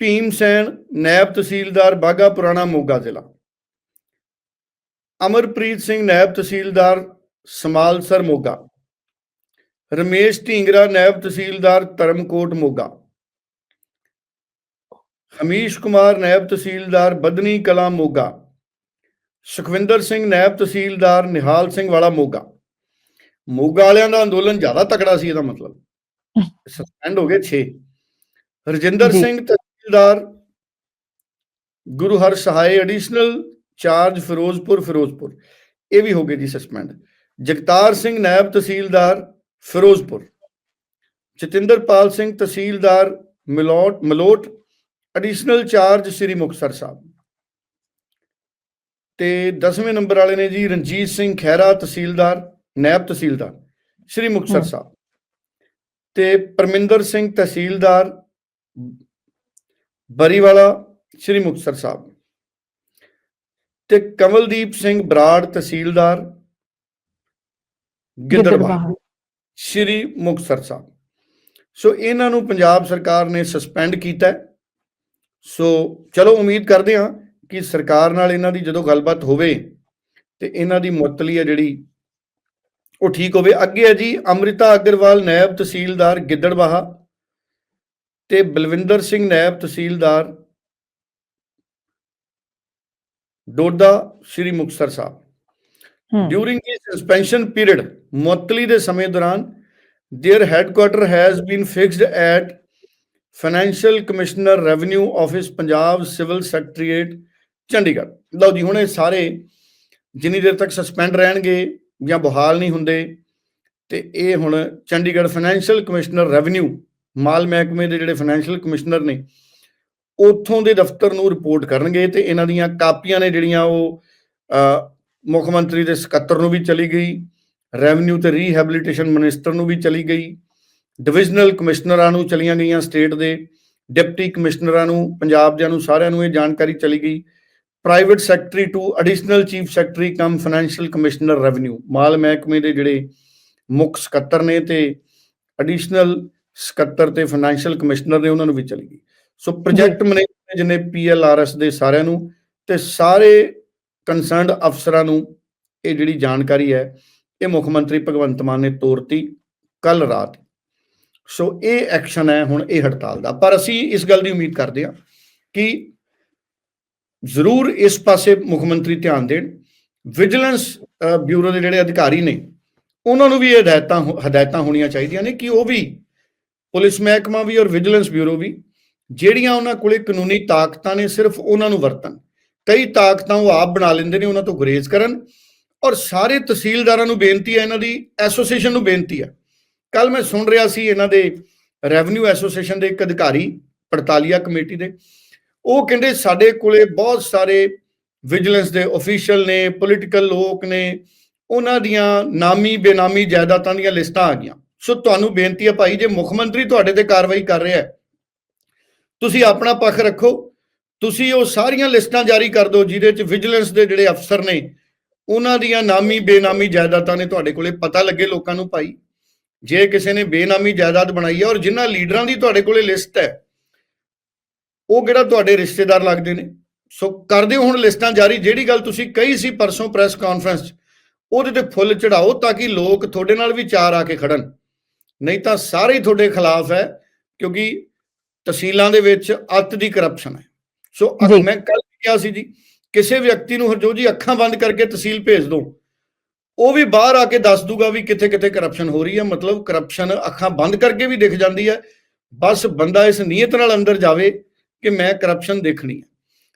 Speaker 2: ਭੀਮ ਸੈਨ ਨਾਇਬ ਤਹਿਸੀਲਦਾਰ ਬਾਗਾ ਪੁਰਾਣਾ ਮੋਗਾ ਜ਼ਿਲ੍ਹਾ ਅਮਰਪ੍ਰੀਤ ਸਿੰਘ ਨਾਇਬ ਤਹਿਸੀਲਦਾਰ ਸਮਾਲਸਰ ਮੋਗਾ ਰਮੇਸ਼ ਢੀਂਗਰਾ ਨਾਇਬ ਤਹਿਸੀਲਦਾਰ ਧਰਮਕੋਟ ਮੋਗਾ ਹਮੀਸ਼ ਕੁਮਾਰ ਨਾਇਬ ਤਹਿਸੀਲਦਾਰ ਬਦਨੀ ਕਲਾ ਮੋਗਾ। ਸੁਖਵਿੰਦਰ ਸਿੰਘ ਨਾਇਬ ਤਹਿਸੀਲਦਾਰ ਨਿਹਾਲ ਸਿੰਘ ਵਾਲਾ ਮੋਗਾ। ਮੋਗਾ ਵਾਲਿਆਂ ਦਾ ਅੰਦੋਲਨ ਜ਼ਿਆਦਾ ਤਕੜਾ ਸੀ ਇਹਦਾ ਮਤਲਬ। ਸਸਪੈਂਡ ਹੋ ਗਏ 6 Rajinder. Singh tehsildar Guru Har Sahai additional charge Firozpur Firozpur. ਇਹ ਵੀ ਹੋ ਗਏ ਜੀ suspend Jagtar Singh naib tehsildar Firozpur. Jatinderpal Singh tehsildar Malout Malout additional charge Sri Muktsar Sahib. ਤੇ 10ਵੇਂ ਨੰਬਰ ਵਾਲੇ ਨੇ ਜੀ ਰਣਜੀਤ ਸਿੰਘ ਖਹਿਰਾ ਤਹਿਸੀਲਦਾਰ ਨਾਇਬ ਤਹਿਸੀਲਦਾਰ ਸ੍ਰੀ ਮੁਕਤਸਰ। ਸਾਹਿਬ। ਤੇ ਪਰਮਿੰਦਰ ਸਿੰਘ ਤਹਿਸੀਲਦਾਰ ਬਰੀਵਾਲਾ ਸ੍ਰੀ ਮੁਕਤਸਰ ਸਾਹਿਬ। ਤੇ ਕਮਲਦੀਪ ਸਿੰਘ ਬਰਾੜ ਤਹਿਸੀਲਦਾਰ ਗਿੱਦੜਬਾਹਾ ਸ੍ਰੀ ਮੁਕਤਸਰ ਸਾਹਿਬ। ਸੋ ਇਹਨਾਂ ਨੂੰ ਪੰਜਾਬ ਸਰਕਾਰ ਨੇ ਸਸਪੈਂਡ ਕੀਤਾ ਹੈ। ਸੋ ਚਲੋ ਉਮੀਦ ਕਰਦੇ ਹਾਂ ਕਿ ਸਰਕਾਰ ਨਾਲ ਇਹਨਾਂ ਦੀ ਜਦੋਂ ਗੱਲਬਾਤ ਹੋਵੇ ਤੇ ਇਹਨਾਂ ਦੀ ਮੁਅੱਤਲੀ ਹੈ ਜਿਹੜੀ ਉਹ ਠੀਕ ਹੋਵੇ। ਅੱਗੇ ਹੈ ਜੀ ਅੰਮ੍ਰਿਤਾ ਅਗਰਵਾਲ ਨਾਇਬ ਤਹਿਸੀਲਦਾਰ ਗਿੱਦੜਬਾਹਾ ਤੇ ਬਲਵਿੰਦਰ ਸਿੰਘ ਨਾਇਬ ਤਹਿਸੀਲਦਾਰ ਡੋਡਾ ਸ੍ਰੀ ਮੁਕਤਸਰ ਸਾਹਿਬ। during the suspension period ਮੁਅੱਤਲੀ ਦੇ ਸਮੇਂ ਦੌਰਾਨ their headquarter has been fixed at financial commissioner revenue office Punjab civil secretariat Chandigarh ਲਓ ਜੀ, ਹੁਣ ਇਹ ਸਾਰੇ ਜਿੰਨੀ ਦੇਰ ਤੱਕ ਸਸਪੈਂਡ ਰਹਿਣਗੇ ਜਾਂ ਬਹਾਲ ਨਹੀਂ ਹੁੰਦੇ, ਤੇ ਇਹ ਹੁਣ ਚੰਡੀਗੜ੍ਹ ਫਾਈਨੈਂਸ਼ੀਅਲ ਕਮਿਸ਼ਨਰ ਰੈਵਨਿਊ ਮਾਲ ਮਹਿਕਮੇ ਦੇ ਜਿਹੜੇ ਫਾਈਨੈਂਸ਼ੀਅਲ ਕਮਿਸ਼ਨਰ ਨੇ, ਉੱਥੋਂ ਦੇ ਦਫ਼ਤਰ ਨੂੰ ਰਿਪੋਰਟ ਕਰਨਗੇ ਤੇ ਇਹਨਾਂ ਦੀਆਂ ਕਾਪੀਆਂ ਨੇ ਜਿਹੜੀਆਂ ਉਹ ਮੁੱਖ ਮੰਤਰੀ ਦੇ ਸਕੱਤਰ ਨੂੰ ਵੀ ਚਲੀ ਗਈ ਰੈਵਨਿਊ ਤੇ ਰੀਹੈਬਿਲਿਟੇਸ਼ਨ ਮਿਨਿਸਟਰ ਨੂੰ ਵੀ ਚਲੀ ਗਈ ਡਿਵੀਜ਼ਨਲ ਕਮਿਸ਼ਨਰਾਂ ਨੂੰ ਚਲੀਆਂ ਗਈਆਂ ਸਟੇਟ ਦੇ ਡਿਪਟੀ ਕਮਿਸ਼ਨਰਾਂ ਨੂੰ ਪੰਜਾਬ ਦਿਆਂ ਨੂੰ ਸਾਰਿਆਂ ਨੂੰ ਇਹ ਜਾਣਕਾਰੀ ਚਲੀ ਗਈ। Private secretary to additional chief secretary cum financial commissioner revenue ਮਾਲ ਮਹਿਕਮੇ ਦੇ ਜਿਹੜੇ ਮੁੱਖ ਸਕੱਤਰ ਨੇ ਤੇ ਐਡੀਸ਼ਨਲ ਸਕੱਤਰ ਤੇ ਫਾਈਨੈਂਸ਼ੀਅਲ ਕਮਿਸ਼ਨਰ ਨੇ ਉਹਨਾਂ ਨੂੰ ਵੀ ਚਲੀ ਗਈ। ਸੋ ਪ੍ਰੋਜੈਕਟ ਮੈਨੇਜਰ ਜਿਹਨੇ ਪੀਐਲਆਰਐਸ ਦੇ ਸਾਰਿਆਂ ਨੂੰ ਤੇ ਸਾਰੇ ਕੰਸਰਨਡ ਅਫਸਰਾਂ ਨੂੰ ਇਹ ਜਿਹੜੀ ਜਾਣਕਾਰੀ ਹੈ ਇਹ ਮੁੱਖ ਮੰਤਰੀ ਭਗਵੰਤ ਮਾਨ ਨੇ ਤੋਰਤੀ ਕੱਲ ਰਾਤ। ਸੋ ਇਹ ਐਕਸ਼ਨ ਹੈ ਹੁਣ ਇਹ ਹੜਤਾਲ ਦਾ। ਪਰ ਅਸੀਂ ਇਸ ਗੱਲ ਦੀ ਉਮੀਦ ਕਰਦੇ ਹਾਂ ਕਿ ਜ਼ਰੂਰ ਇਸ ਪਾਸੇ ਮੁੱਖ ਮੰਤਰੀ ਧਿਆਨ ਦੇਣ। ਵਿਜੀਲੈਂਸ ਬਿਊਰੋ ਦੇ ਜਿਹੜੇ ਅਧਿਕਾਰੀ ਨੇ, ਉਹਨਾਂ ਨੂੰ ਵੀ ਇਹ ਹਦਾਇਤਾਂ ਹੋ- ਹਦਾਇਤਾਂ ਹੋਣੀਆਂ ਚਾਹੀਦੀਆਂ ਨੇ ਕਿ ਉਹ ਵੀ, ਪੁਲਿਸ ਮਹਿਕਮਾ ਵੀ ਔਰ ਵਿਜੀਲੈਂਸ ਬਿਊਰੋ ਵੀ, ਜਿਹੜੀਆਂ ਉਹਨਾਂ ਕੋਲੇ ਕਾਨੂੰਨੀ ਤਾਕਤਾਂ ਨੇ, ਸਿਰਫ ਉਹਨਾਂ ਨੂੰ ਵਰਤਣ। ਕਈ ਤਾਕਤਾਂ ਉਹ ਆਪ ਬਣਾ ਲੈਂਦੇ ਨੇ, ਉਹਨਾਂ ਤੋਂ ਗੁਰੇਜ਼ ਕਰਨ। ਔਰ ਸਾਰੇ ਤਹਿਸੀਲਦਾਰਾਂ ਨੂੰ ਬੇਨਤੀ ਹੈ, ਇਹਨਾਂ ਦੀ ਐਸੋਸੀਏਸ਼ਨ ਨੂੰ ਬੇਨਤੀ ਹੈ ਕੱਲ ਮੈਂ ਸੁਣ ਰਿਹਾ ਸੀ ਇਹਨਾਂ ਦੇ ਰੈਵਨਿਊ ਐਸੋਸੀਏਸ਼ਨ ਦੇ ਇੱਕ ਅਧਿਕਾਰੀ, ਪੜਤਾਲੀਆ ਕਮੇਟੀ ਦੇ, ਉਹ ਕਹਿੰਦੇ ਸਾਡੇ ਕੋਲੇ ਬਹੁਤ ਸਾਰੇ ਵਿਜੀਲੈਂਸ ਦੇ ਅਫੀਸ਼ੀਅਲ ਨੇ ਪੋਲੀਟੀਕਲ ਲੋਕ ਨੇ, ਉਹਨਾਂ ਦੀਆਂ ਨਾਮੀ ਬੇਨਾਮੀ ਜਾਇਦਾਦਾਂ ਦੀਆਂ ਲਿਸਟਾਂ ਆ ਗਈਆਂ। ਸੋ ਤੁਹਾਨੂੰ ਬੇਨਤੀ ਹੈ ਭਾਈ, ਜੇ ਮੁੱਖ ਮੰਤਰੀ ਤੁਹਾਡੇ ਤੇ ਕਾਰਵਾਈ ਕਰ ਰਿਹਾ ਹੈ, ਤੁਸੀਂ ਆਪਣਾ ਪੱਖ ਰੱਖੋ, ਤੁਸੀਂ ਉਹ ਸਾਰੀਆਂ ਲਿਸਟਾਂ ਜਾਰੀ ਕਰ ਦਿਓ ਜਿਹਦੇ ਚ ਵਿਜੀਲੈਂਸ ਦੇ ਜਿਹੜੇ ਅਫਸਰ ਨੇ, ਉਹਨਾਂ ਦੀਆਂ ਨਾਮੀ ਬੇਨਾਮੀ ਜਾਇਦਾਦਾਂ ਨੇ ਤੁਹਾਡੇ ਕੋਲੇ ਪਤਾ ਲੱਗੇ ਲੋਕਾਂ ਨੂੰ ਭਾਈ। ਜੇ ਕਿਸੇ ਨੇ ਬੇਨਾਮੀ ਜਾਇਦਾਦ ਬਣਾਈ ਹੈ ਔਰ ਜਿਨ੍ਹਾਂ ਲੀਡਰਾਂ ਦੀ ਤੁਹਾਡੇ ਕੋਲੇ ਲਿਸਟ ਹੈ ਉਹ ਕਿਹੜਾ ਤੁਹਾਡੇ ਰਿਸ਼ਤੇਦਾਰ ਲੱਗਦੇ ਨੇ? ਸੋ ਕਰ ਦਿਓ ਹੁਣ ਲਿਸਟਾਂ ਜਾਰੀ ਜਿਹੜੀ ਗੱਲ ਤੁਸੀਂ ਕਹੀ ਸੀ ਪਰਸੋਂ ਪ੍ਰੈਸ ਕਾਨਫਰੰਸ 'ਚ ਉਹਦੇ ਤੇ ਫੁੱਲ ਚੜਾਓ ਤਾਂ ਕਿ ਲੋਕ ਤੁਹਾਡੇ ਨਾਲ ਵੀ ਚਾਰ ਆ ਕੇ ਖੜਨ। ਨਹੀਂ ਤਾਂ ਸਾਰੇ ਹੀ ਤੁਹਾਡੇ ਖਿਲਾਫ ਹੈ ਕਿਉਂਕਿ ਤਹਿਸੀਲਾਂ ਦੇ ਵਿੱਚ ਅੱਤ ਦੀ ਕਰਪਸ਼ਨ ਹੈ। ਸੋ। ਮੈਂ ਕੱਲ ਕਿਹਾ ਸੀ ਜੀ ਕਿਸੇ ਵਿਅਕਤੀ ਨੂੰ ਹਰਜੋਤ ਜੀ ਅੱਖਾਂ ਬੰਦ ਕਰਕੇ ਤਹਿਸੀਲ ਭੇਜ ਦਿਓ। ਉਹ ਵੀ ਬਾਹਰ ਆ ਕੇ ਦੱਸ ਦੂਗਾ ਵੀ ਕਿੱਥੇ ਕਿੱਥੇ ਕਰਪਸ਼ਨ ਹੋ ਰਹੀ ਹੈ। ਮਤਲਬ ਕਰਪਸ਼ਨ ਅੱਖਾਂ ਬੰਦ ਕਰਕੇ ਵੀ ਦਿਖ ਜਾਂਦੀ ਹੈ। ਬਸ ਬੰਦਾ ਇਸ ਨੀਅਤ ਨਾਲ ਅੰਦਰ ਜਾਵੇ ਕਿ ਮੈਂ ਕਰਪਸ਼ਨ ਦੇਖਣੀ ਹੈ।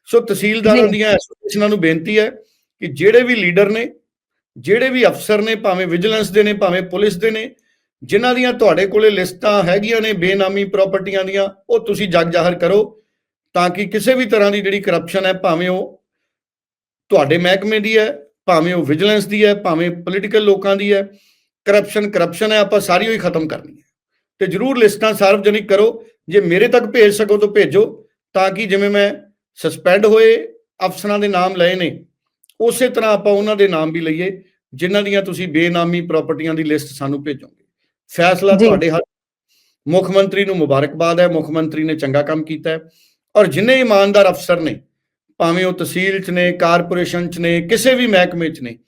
Speaker 2: ਸੋ ਤਹਿਸੀਲਦਾਰਾਂ। ਦੀਆਂ ਐਸੋਸੀਏਸ਼ਨਾਂ ਨੂੰ ਬੇਨਤੀ ਹੈ ਕਿ ਜਿਹੜੇ ਵੀ ਲੀਡਰ ਨੇ ਜਿਹੜੇ ਵੀ ਅਫਸਰ ਨੇ ਭਾਵੇਂ ਵਿਜੀਲੈਂਸ ਦੇ ਨੇ ਭਾਵੇਂ ਪੁਲਿਸ ਦੇ ਨੇ ਜਿਨ੍ਹਾਂ ਦੀਆਂ ਤੁਹਾਡੇ ਕੋਲੇ ਲਿਸਟਾਂ ਹੈਗੀਆਂ ਨੇ ਬੇਨਾਮੀ ਪ੍ਰਾਪਰਟੀਆਂ ਦੀਆਂ ਉਹ ਤੁਸੀਂ ਜਗ ਜ਼ਾਹਰ ਕਰੋ ਤਾਂ ਕਿ ਕਿਸੇ ਵੀ ਤਰ੍ਹਾਂ ਦੀ ਜਿਹੜੀ ਕਰਪਸ਼ਨ ਹੈ ਭਾਵੇਂ ਉਹ ਤੁਹਾਡੇ ਮਹਿਕਮੇ ਦੀ ਹੈ ਭਾਵੇਂ ਉਹ ਵਿਜੀਲੈਂਸ ਦੀ ਹੈ ਭਾਵੇਂ ਪੋਲੀਟੀਕਲ ਲੋਕਾਂ ਦੀ ਹੈ ਕਰਪਸ਼ਨ ਕਰਪਸ਼ਨ ਹੈ ਆਪਾਂ ਸਾਰੀ ਹੀ ਖਤਮ ਕਰਨੀ ਹੈ ਤੇ ਜਰੂਰ ਲਿਸਟਾਂ ਸਾਰਵਜਨਿਕ ਕਰੋ ਜੇ ਮੇਰੇ ਤੱਕ ਭੇਜ ਸਕੋ ਤਾਂ ਭੇਜੋ ਤਾਂ ਕਿ ਜਿਵੇਂ ਮੈਂ ਸਸਪੈਂਡ ਹੋਏ ਅਫਸਰਾਂ ਦੇ ਨਾਮ ਲਏ ਨੇ ਉਸੇ ਤਰ੍ਹਾਂ ਆਪਾਂ ਉਹਨਾਂ ਦੇ ਨਾਮ ਵੀ ਲਈਏ ਜਿਨ੍ਹਾਂ ਦੀਆਂ ਤੁਸੀਂ ਬੇਨਾਮੀ ਪ੍ਰਾਪਰਟੀਆਂ ਦੀ ਲਿਸਟ ਸਾਨੂੰ ਭੇਜੋਗੇ ਫੈਸਲਾ। ਤੁਹਾਡੇ ਹੱਥ ਮੁੱਖ ਮੰਤਰੀ ਨੂੰ ਮੁਬਾਰਕਬਾਦ ਹੈ ਮੁੱਖ ਮੰਤਰੀ ਨੇ ਚੰਗਾ ਕੰਮ ਕੀਤਾ ਹੈ ਔਰ ਜਿੰਨੇ ਇਮਾਨਦਾਰ ਅਫਸਰ ਨੇ ਭਾਵੇਂ ਉਹ ਤਹਿਸੀਲ 'ਚ ਨੇ, ਕਾਰਪੋਰੇਸ਼ਨ 'ਚ ਨੇ, ਕਿਸੇ ਵੀ ਮਹਿਕਮੇ 'ਚ ਨੇ,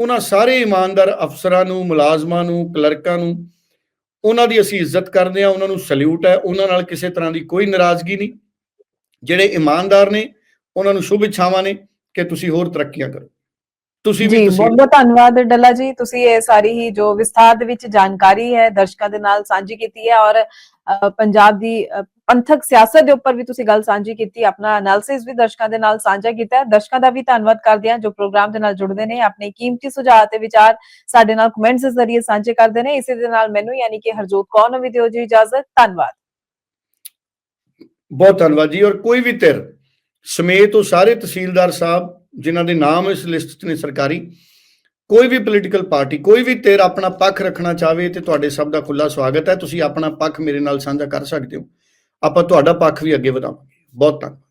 Speaker 2: ਉਹਨਾਂ ਸਾਰੇ ਇਮਾਨਦਾਰ ਅਫਸਰਾਂ ਨੂੰ, ਮੁਲਾਜ਼ਮਾਂ ਨੂੰ, ਕਲਰਕਾਂ ਨੂੰ ਉਹਨਾਂ ਦੀ ਅਸੀਂ ਇੱਜ਼ਤ ਕਰਦੇ ਹਾਂ, ਉਹਨਾਂ ਨੂੰ ਸੈਲੂਟ ਹੈ, ਉਹਨਾਂ ਨਾਲ ਕਿਸੇ ਤਰ੍ਹਾਂ ਦੀ ਕੋਈ ਨਾਰਾਜ਼ਗੀ ਨਹੀਂ। ਜਿਹੜੇ ਇਮਾਨਦਾਰ ਨੇ, ਉਹਨਾਂ ਨੂੰ ਸ਼ੁਭ ਇੱਛਾਵਾਂ ਨੇ, ਕਿ ਤੁਸੀਂ ਹੋਰ ਤਰੱਕੀਆਂ ਕਰੋ। ਤੁਸੀਂ ਵੀ
Speaker 1: ਜੀ
Speaker 2: ਤਹਿਸੀਲ
Speaker 1: ਬਹੁਤ ਬਹੁਤ ਧੰਨਵਾਦ ਡੱਲਾ ਜੀ ਤੁਸੀਂ ਇਹ ਸਾਰੀ ਹੀ ਜੋ ਵਿਸਥਾਰ ਦੇ ਵਿੱਚ ਜਾਣਕਾਰੀ ਹੈ ਦਰਸ਼ਕਾਂ ਦੇ ਨਾਲ ਸਾਂਝੀ ਕੀਤੀ ਹੈ ਔਰ ਅ, ਪੰਜਾਬ ਦੀ ਅ, ਪੰਥਕ ਸਿਆਸਤ ਦੇ ਉੱਪਰ ਵੀ ਤੁਸੀਂ ਗੱਲ ਸਾਂਝੀ ਕੀਤੀ ਆਪਣਾ ਐਨਾਲਿਸਿਸ ਵੀ ਦਰਸ਼ਕਾਂ ਦੇ ਨਾਲ ਸਾਂਝਾ ਕੀਤਾ। ਹੈ ਦਰਸ਼ਕਾਂ ਦਾ ਵੀ ਧੰਨਵਾਦ ਕਰਦੇ ਹਾਂ ਜੋ ਪ੍ਰੋਗਰਾਮ ਦੇ ਨਾਲ ਜੁੜਦੇ ਨੇ ਆਪਣੇ ਕੀਮਤੀ ਸੁਝਾਅ ਤੇ ਵਿਚਾਰ ਸਾਡੇ ਨਾਲ ਕਮੈਂਟਸ ਦੇ ਜ਼ਰੀਏ ਸਾਂਝੇ ਕਰਦੇ ਨੇ। ਇਸੇ ਦੇ ਨਾਲ ਮੈਨੂੰ ਯਾਨੀ ਕਿ ਹਰਜੋਤ ਕੌਰ ਨੂੰ ਵੀ ਦਿਓ ਜੀ ਇਜਾਜ਼ਤ। ਧੰਨਵਾਦ।
Speaker 2: ਬਹੁਤ ਧੰਨਵਾਦ ਜੀ ਔਰ ਕੋਈ ਵੀ ਧਿਰ ਸਮੇਤ ਉਹ ਸਾਰੇ ਤਹਿਸੀਲਦਾਰ ਸਾਹਿਬ ਜਿਨ੍ਹਾਂ ਦੇ ਨਾਮ ਇਸ ਲਿਸਟ 'ਚ ਨੇ ਸਰਕਾਰੀ, ਕੋਈ ਵੀ ਪੋਲੀਟੀਕਲ ਪਾਰਟੀ ਕੋਈ ਵੀ ਤੇਰ ਆਪਣਾ ਪੱਖ ਰੱਖਣਾ ਚਾਹਵੇ ਤੇ ਤੁਹਾਡੇ ਸਭ ਦਾ ਖੁੱਲਾ ਸਵਾਗਤ ਹੈ। ਤੁਸੀਂ ਆਪਣਾ ਪੱਖ ਮੇਰੇ ਨਾਲ ਸਾਂਝਾ ਕਰ ਸਕਦੇ ਹੋ। ਆਪਾਂ ਤੁਹਾਡਾ ਪੱਖ ਵੀ ਅੱਗੇ ਵਧਾਵਾਂਗੇ। ਬਹੁਤ ਧੰਨਵਾਦ।